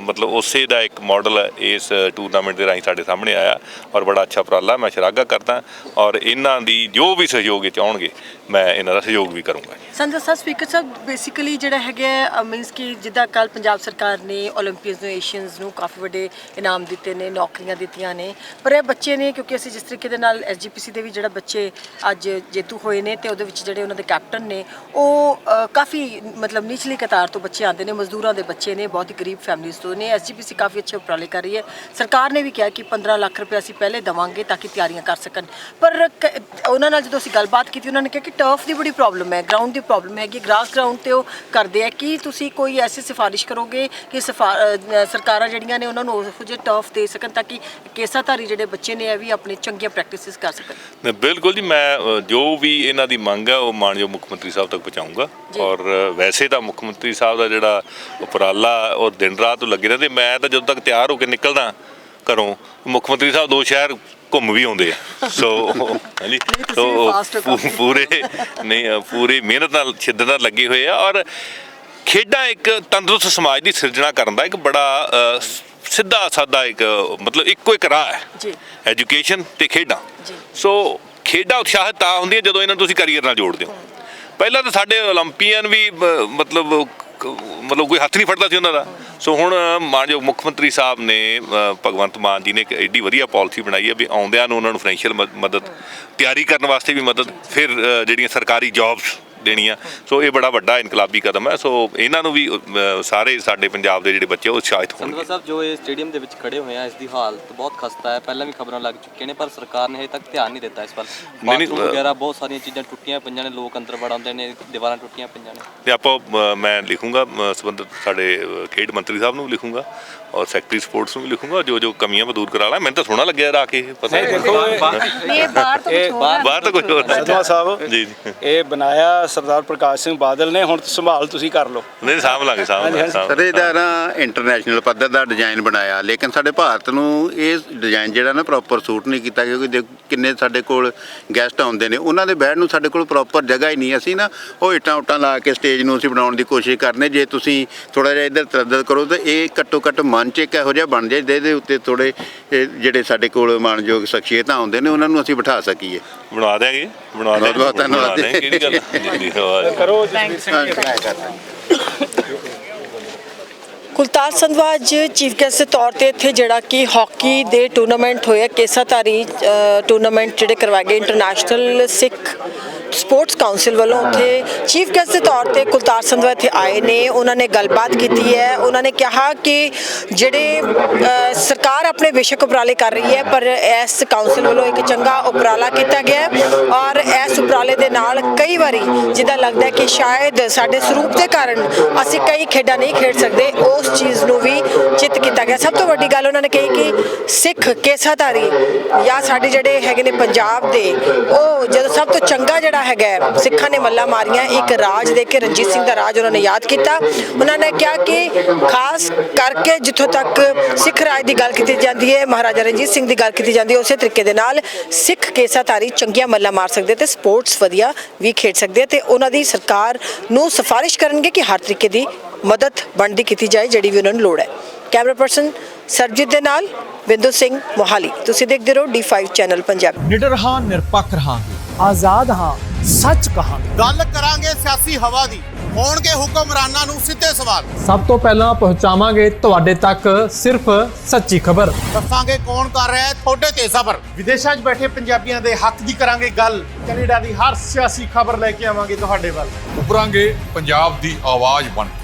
ਮਤਲਬ ਉਸੇ ਦਾ ਇੱਕ ਮਾਡਲ ਇਸ ਟੂਰਨਾਮੈਂਟ ਦੇ ਰਾਹੀਂ ਸਾਡੇ ਸਾਹਮਣੇ ਆਇਆ ਔਰ ਬੜਾ ਅੱਛਾ ਪ੍ਰਾਲਾ ਮੈਂ ਸ਼ਲਾਘਾ ਕਰਦਾ ਔਰ ਇਹਨਾਂ ਦੀ ਜੋ ਵੀ ਸਹਿਯੋਗ ਚਾਹਣਗੇ ਮੈਂ ਇਹਨਾਂ ਦਾ ਸਹਿਯੋਗ ਵੀ ਕਰੂੰਗਾ। ਸੰਦਰ ਸਾਹਿਬ ਸਪੀਕਰ ਸਾਹਿਬ ਬੇਸਿਕਲੀ ਜਿਹੜਾ ਹੈਗਾ ਮੀਨਸ ਕਿ ਜਿੱਦਾਂ ਕੱਲ ਪੰਜਾਬ ਸਰਕਾਰ ਨੇ 올림픽ਸ ਨੂੰ ਏਸ਼ੀਅਨਸ ਨੂੰ ਕਾਫੀ ਵੱਡੇ ਇਨਾਮ ਦਿੱਤੇ ਨੇ, ਨੌਕਰੀਆਂ ਦਿੱਤੀਆਂ ਨੇ। ਪਰ ਇਹ ਬੱਚੇ ਨੇ, ਕਿਉਂਕਿ ਅਸੀਂ ਜਿਸ ਤਰੀਕੇ ਦੇ ਨਾਲ ਐਸਜੀਪੀਸੀ ਦੇ ਵੀ ਜਿਹੜਾ ਬੱਚੇ ਅੱਜ ਜੇਤੂ ਹੋਏ ਨੇ ਤੇ ਉਹਦੇ ਵਿੱਚ ਜਿਹੜੇ ਉਹਨਾਂ ਦੇ ਕੈਪਟਨ ਨੇ, ਉਹ ਕਾਫੀ ਮਤਲਬ ਨਿਚਲੀ ਕਤਾਰ ਤੋਂ ਬੱਚੇ ਆਉਂਦੇ ਨੇ, ਮਜ਼ਦੂਰਾਂ ਦੇ ਬੱਚੇ ਬੱਚੇ ਨੇ ਬਹੁਤ ਹੀ ਗਰੀਬ ਫੈਮਿਲੀਜ਼ ਤੋਂ ਨੇ ਐਸਜੀਪੀਸੀ ਕਾਫੀ ਅੱਛੇ ਉਪਰਾਲੇ ਕਰ ਰਹੀ ਹੈ। ਸਰਕਾਰ ਨੇ ਵੀ ਕਿਹਾ ਕਿ 15 ਲੱਖ ਰੁਪਏ ਅਸੀਂ ਪਹਿਲੇ ਦਵਾਂਗੇ ਤਾਂ ਕਿ ਤਿਆਰੀਆਂ ਕਰ ਸਕਣ। ਪਰ ਕ- ਉਹਨਾਂ ਨਾਲ ਜਦੋਂ ਅਸੀਂ ਗੱਲਬਾਤ ਕੀਤੀ ਉਹਨਾਂ ਨੇ ਕਿਹਾ ਕਿ ਟਰਫ ਦੀ ਬੜੀ ਪ੍ਰੋਬਲਮ ਹੈ ਗਰਾਊਂਡ ਦੀ ਪ੍ਰੋਬਲਮ ਹੈਗੀ ਗ੍ਰਾਸ ਗਰਾਊਂਡ ਤੇ ਉਹ ਕਰਦੇ ਆ ਕੀ ਤੁਸੀਂ ਕੋਈ ਐਸੀ ਸਿਫਾਰਿਸ਼ ਕਰੋਗੇ ਕਿ ਸਿਫਾ- ਅ, ਸਰਕਾਰਾਂ ਜਿਹੜੀਆਂ ਨੇ ਉਹਨਾਂ ਨੂੰ ਉਹੋ ਜਿਹੇ ਟਰਫ ਦੇ ਸਕਣ ਤਾਂ ਕਿ ਕੇਸਾਧਾਰੀ ਜਿਹੜੇ ਬੱਚੇ ਨੇ ਇਹ ਵੀ ਆਪਣੀ ਚੰਗੀਆਂ ਪ੍ਰੈਕਟਿਸਿਸ ਕਰ ਸਕਣ। ਨੇ ਬਿਲਕੁਲ ਜੀ ਮੈਂ ਅ, ਜੋ ਵੀ ਇਹਨਾਂ ਦੀ ਮੰਗ ਹੈ ਉਹ ਮਾਨਯੋਗ ਮੁੱਖ ਮੰਤਰੀ ਸਾਹਿਬ ਤੱਕ ਪਹੁੰਚਾਊਂਗਾ। ਔਰ ਵੈਸੇ ਤਾਂ ਮੁੱਖ ਮੰਤਰੀ ਸਾਹਿਬ ਦਾ ਜਿਹੜਾ ਉਪਰਾਲਾ ਉਹ ਦਿਨ ਰਾਤ ਨੂੰ ਲੱਗੇ ਰਹਿੰਦੇ ਮੈਂ ਤਾਂ ਜਦੋਂ ਤੱਕ ਤਿਆਰ ਹੋ ਕੇ ਨਿਕਲਦਾ ਘਰੋਂ ਮੁੱਖ ਮੰਤਰੀ ਸਾਹਿਬ ਦੋ ਸ਼ਹਿਰ ਘੁੰਮ ਵੀ ਆਉਂਦੇ ਆ ਸੋ ਹਾਂਜੀ ਸੋ ਹੋ। ਪੂਰੇ ਨਹੀਂ ਪੂਰੀ ਮਿਹਨਤ ਨਾਲ ਛਿੱਦ ਨਾਲ ਲੱਗੇ ਹੋਏ ਆ ਔਰ ਖੇਡਾਂ ਇੱਕ ਤੰਦਰੁਸਤ ਸਮਾਜ ਦੀ ਸਿਰਜਣਾ ਕਰਨ ਦਾ ਇੱਕ ਬੜਾ ਸਿੱਧਾ ਸਾਦਾ ਇੱਕ ਮਤਲਬ ਇੱਕੋ ਇੱਕ ਰਾਹ ਹੈ ਜੀ। ਐਜੂਕੇਸ਼ਨ ਤੇ ਖੇਡਾਂ ਜੀ। ਸੋ ਖੇਡਾਂ ਉਤਸ਼ਾਹਿਤ ਤਾਂ ਹੁੰਦੀਆਂ ਜਦੋਂ ਇਹਨਾਂ ਨੂੰ ਤੁਸੀਂ ਕੈਰੀਅਰ ਨਾਲ ਜੋੜਦੇ ਹੋ ਪਹਿਲਾਂ ਤਾਂ ਸਾਡੇ 올림ਪੀਅਨ ਵੀ ਮਤਲਬ ਮਤਲਬ ਕੋਈ ਹੱਥ ਨਹੀਂ ਫੜਦਾ ਸੀ ਉਹਨਾਂ ਦਾ। ਸੋ ਹੁਣ, ਮਾਨ ਜੋ ਮੁੱਖ ਮੰਤਰੀ ਸਾਹਿਬ ਨੇ ਭਗਵੰਤ ਮਾਨ ਜੀ ਨੇ ਇੱਕ ਐਡੀ ਵਧੀਆ ਪਾਲਿਸੀ ਬਣਾਈ ਹੈ ਵੀ ਆਉਂਦਿਆਂ ਨੂੰ ਉਹਨਾਂ ਨੂੰ ਫਾਈਨੈਂਸ਼ੀਅਲ ਮਦਦ, ਤਿਆਰੀ ਕਰਨ ਵਾਸਤੇ ਵੀ ਮਦਦ, ਫਿਰ ਜਿਹੜੀਆਂ ਸਰਕਾਰੀ ਜੌਬਸ ਦੇਣੀਆਂ ਸੋ ਇਹ ਬੜਾ ਵੱਡਾ ਇਨਕਲਾਬੀ ਕਦਮ ਹੈ। ਸੋ ਇਹਨਾਂ ਨੂੰ ਵੀ ਸਾਰੇ ਸਾਡੇ ਪੰਜਾਬ ਦੇ ਜਿਹੜੇ ਬੱਚੇ ਉਹ ਉਤਸ਼ਾਹਿਤ ਹੋਣਗੇ। ਸਾਹਿਬ ਜੋ ਇਹ ਸਟੇਡੀਅਮ ਦੇ ਵਿੱਚ ਖੜੇ ਹੋਏ ਆ ਇਸ ਦੀ ਹਾਲਤ ਬਹੁਤ ਖਸਤਾ ਹੈ। ਪਹਿਲਾਂ ਵੀ ਖਬਰਾਂ ਲੱਗ ਚੁੱਕੀਆਂ ਨੇ ਪਰ ਸਰਕਾਰ ਨੇ ਹਜੇ ਤੱਕ ਧਿਆਨ ਨਹੀਂ ਦਿੱਤਾ ਇਸ ਵੱਲ। ਨਹੀਂ, ਨਹੀਂ, ਬਾਥਰੂਮ ਵਗੈਰਾ ਬਹੁਤ ਸਾਰੀਆਂ ਚੀਜ਼ਾਂ ਟੁੱਟੀਆਂ ਪਈਆਂ ਨੇ ਲੋਕ ਅੰਦਰ ਵੜ ਆਉਂਦੇ ਨੇ ਦੀਵਾਰਾਂ ਟੁੱਟੀਆਂ ਪਈਆਂ ਨੇ। ਤੇ ਆਪਾਂ ਮੈਂ ਲਿਖੂੰਗਾ ਸੰਬੰਧਿਤ ਸਾਡੇ ਖੇਡ ਮੰਤਰੀ ਸਾਹਿਬ ਨੂੰ ਲਿਖੂੰਗਾ। ਔਰ ਸੈਕਟਰੀ ਸਪੋਰਟਸ ਨੂੰ ਵੀ ਲਿਖੂੰਗਾ ਜੋ ਜੋ ਕਮੀਆਂ ਮੈਂ ਦੂਰ ਕਰਾ ਲਾਂ ਮੈਨੂੰ ਤਾਂ ਸੋਹਣਾ ਲੱਗਿਆ ਰਾ ਕੇ ਪਤਾ ਨਹੀਂ, ਇਹ- ਬਾਹਰ ਤੋਂ ਇਹ ਬਾਹਰ ਤਾਂ ਕੁਝ ਹੋਰ ਸਾਹਿਬ ਜੀ ਜੀ। ਇਹ ਬਣਾਇਆ ਸਰਦਾਰ ਪ੍ਰਕਾਸ਼ ਸਿੰਘ ਬਾਦਲ ਨੇ ਹੁਣ ਸੰਭਾਲ ਤੁਸੀਂ ਕਰ ਲਓ। ਨਹੀਂ ਸਾਂਭ ਲਾਂਗੇ ਸਾਂਭ ਸਰ ਇਹਦਾ ਨਾ ਇੰਟਰਨੈਸ਼ਨਲ ਪੱਧਰ ਦਾ ਡਿਜ਼ਾਈਨ ਬਣਾਇਆ ਲੇਕਿਨ ਸਾਡੇ ਭਾਰਤ ਨੂੰ ਇਹ ਡਿਜ਼ਾਈਨ ਜਿਹੜਾ ਨਾ ਪ੍ਰੋਪਰ ਸੂਟ ਨਹੀਂ ਕੀਤਾ ਕਿਉਂਕਿ ਦੇਖ ਕਿੰਨੇ ਸਾਡੇ ਕੋਲ ਗੈਸਟ ਆਉਂਦੇ ਨੇ ਉਹਨਾਂ ਦੇ ਬੈਠਣ ਨੂੰ ਸਾਡੇ ਕੋਲ ਪ੍ਰੋਪਰ ਜਗ੍ਹਾ ਹੀ ਨਹੀਂ ਅਸੀਂ ਨਾ ਉਹ ਇੱਟਾਂ ਉੱਟਾਂ ਲਾ ਕੇ ਸਟੇਜ ਨੂੰ ਅਸੀਂ ਬਣਾਉਣ ਦੀ ਕੋਸ਼ਿਸ਼ ਕਰਨੇ ਜੇ ਤੁਸੀਂ ਥੋੜਾ ਜਿਹਾ ਇੱਧਰ ਤਰੱਦਦ ਕਰੋ ਤਾਂ ਇਹ ਘੱਟੋ ਘੱਟ ਮੰਚ ਇੱਕ ਇਹੋ ਜਿਹਾ ਬਣ ਜਾਏ ਜਿਹਦੇ ਉੱਤੇ ਥੋੜੇ ਜਿਹੜੇ ਸਾਡੇ ਕੋਲ ਮਾਨਯੋਗ ਸ਼ਖਸੀਅਤਾਂ ਆਉਂਦੇ ਨੇ ਉਹਨਾਂ ਨੂੰ ਅਸੀਂ ਬਿਠਾ ਸਕੀਏ। ਬਣਾ ਦਿਆਂਗੇ ਬਣਾ ਬਹੁਤ ਬਹੁਤ ਧੰਨਵਾਦ। ਕਿਹੜੀ ਗੱਲ। ਕਰੋ ਕੁਲਤਾਰ ਸੰਧਵਾ ਅੱਜ ਚੀਫ ਗੈਸਟ ਦੇ ਤੌਰ ਤੇ ਇੱਥੇ ਜਿਹੜਾ ਕਿ ਹਾਕੀ ਦੇ ਟੂਰਨਾਮੈਂਟ ਹੋਇਆ ਕੇਸਾਧਾਰੀ ਟੂਰਨਾਮੈਂਟ ਜਿਹੜੇ ਕਰਵਾਏ ਗਏ ਇੰਟਰਨੈਸ਼ਨਲ ਸਿੱਖ ਸਪੋਰਟਸ ਕਾਉਂਸਲ ਵੱਲੋਂ ਉੱਥੇ। ਚੀਫ ਗੈਸਟ ਦੇ ਤੌਰ ਤੇ ਕੁਲਤਾਰ ਸੰਧਵਾ ਇੱਥੇ ਆਏ ਨੇ, ਉਹਨਾਂ ਨੇ ਗੱਲਬਾਤ ਕੀਤੀ ਹੈ, ਉਹਨਾਂ ਨੇ ਕਿਹਾ ਕਿ ਜਿਹੜੇ ਸਰਕਾਰ ਆਪਣੇ ਬੇਸ਼ੱਕ ਉਪਰਾਲੇ ਕਰ ਰਹੀ ਹੈ, ਪਰ ਇਸ ਕਾਉਂਸਲ ਵੱਲੋਂ ਇੱਕ ਚੰਗਾ ਉਪਰਾਲਾ ਕੀਤਾ ਗਿਆ ਔਰ ਇਸ ਉਪਰਾਲੇ ਦੇ ਨਾਲ ਕਈ ਵਾਰੀ ਜਿੱਦਾਂ ਲੱਗਦਾ ਕਿ ਸ਼ਾਇਦ ਸਾਡੇ ਸਰੂਪ ਦੇ ਕਾਰਨ ਅਸੀਂ ਕਈ ਖੇਡਾਂ ਨਹੀਂ ਖੇਡ ਸਕਦੇ, ਉਸ ਉਸ ਚੀਜ਼ ਨੂੰ ਵੀ ਚਿੱਤ ਕੀਤਾ ਗਿਆ। ਸਭ ਤੋਂ ਵੱਡੀ ਗੱਲ ਉਹਨਾਂ ਨੇ ਕਹੀ ਕਿ ਸਿੱਖ ਕੇਸਾਧਾਰੀ ਜਾਂ ਸਾਡੇ ਜਿਹੜੇ ਹੈਗੇ ਨੇ ਪੰਜਾਬ ਦੇ, ਉਹ ਜਦੋਂ ਸਭ ਤੋਂ ਚੰਗਾ ਜਿਹੜਾ ਹੈਗਾ ਸਿੱਖਾਂ ਨੇ ਮੱਲਾ ਮਾਰੀਆਂ, ਇੱਕ ਰਾਜ ਦੇ ਕੇ ਰਣਜੀਤ ਸਿੰਘ ਦਾ ਰਾਜ ਉਹਨਾਂ ਨੇ ਯਾਦ ਕੀਤਾ। ਉਹਨਾਂ ਨੇ ਕਿਹਾ ਕਿ ਖਾਸ ਕਰਕੇ ਜਿੱਥੋਂ ਤੱਕ ਸਿੱਖ ਰਾਜ ਦੀ ਗੱਲ ਕੀਤੀ ਜਾਂਦੀ ਹੈ, ਮਹਾਰਾਜਾ ਰਣਜੀਤ ਸਿੰਘ ਦੀ ਗੱਲ ਕੀਤੀ ਜਾਂਦੀ ਹੈ, ਉਸੇ ਤਰੀਕੇ ਦੇ ਨਾਲ ਸਿੱਖ ਕੇਸਾਧਾਰੀ ਚੰਗੀਆਂ ਮੱਲਾ ਮਾਰ ਸਕਦੇ ਤੇ ਸਪੋਰਟਸ ਵਧੀਆ ਵੀ ਖੇਡ ਸਕਦੇ ਆ ਤੇ ਉਹਨਾਂ ਦੀ ਸਰਕਾਰ ਨੂੰ ਸਿਫਾਰਿਸ਼ ਕਰਨਗੇ ਕਿ ਹਰ ਤਰੀਕੇ ਦੀ ਮਦਦ ਬਣਦੀ ਕੀਤੀ ਜਾਏ ਜਿਹੜੀ ਵੀ ਉਹਨਾਂ ਨੂੰ ਲੋੜ ਹੈ। ਕੈਮਰਾ ਪਰਸਨ ਸਰਜੀਤ ਦੇ ਨਾਲ ਬਿੰਦੂ ਸਿੰਘ ਮੋਹਾਲੀ। ਤੁਸੀਂ ਦੇਖਦੇ ਰਹੋ D5 ਚੈਨਲ ਪੰਜਾਬ। ਨਿਡਰ ਹਾਂ ਨਿਰਪੱਖ ਰਹਾਂਗੇ। ਆਜ਼ਾਦ ਹਾਂ ਸੱਚ ਕਹਾਂਗੇ। ਗੱਲ ਕਰਾਂਗੇ ਸਿਆਸੀ ਹਵਾ ਦੀ। ਹੋਣਗੇ ਹੁਕਮਰਾਨਾਂ ਨੂੰ ਸਿੱਧੇ ਸਵਾਲ। ਸਭ ਤੋਂ ਪਹਿਲਾਂ ਪਹੁੰਚਾਵਾਂਗੇ ਤੁਹਾਡੇ ਤੱਕ ਸਿਰਫ ਸੱਚੀ ਖਬਰ। ਦੱਸਾਂਗੇ ਕੌਣ ਕਰ ਰਿਹਾ ਹੈ ਤੁਹਾਡੇ ਤੇ ਸਬਰ। ਵਿਦੇਸ਼ਾਂ 'ਚ ਬੈਠੇ ਪੰਜਾਬੀਆਂ ਦੇ ਹੱਕ ਦੀ ਕਰਾਂਗੇ ਗੱਲ। ਕੈਨੇਡਾ ਦੀ ਹਰ ਸਿਆਸੀ ਖਬਰ ਲੈ ਕੇ ਆਵਾਂਗੇ ਤੁਹਾਡੇ ਵੱਲ। ਉਭਰਾਂਗੇ ਪੰਜਾਬ ਦੀ ਆਵਾਜ਼ ਬਣ ਕੇ।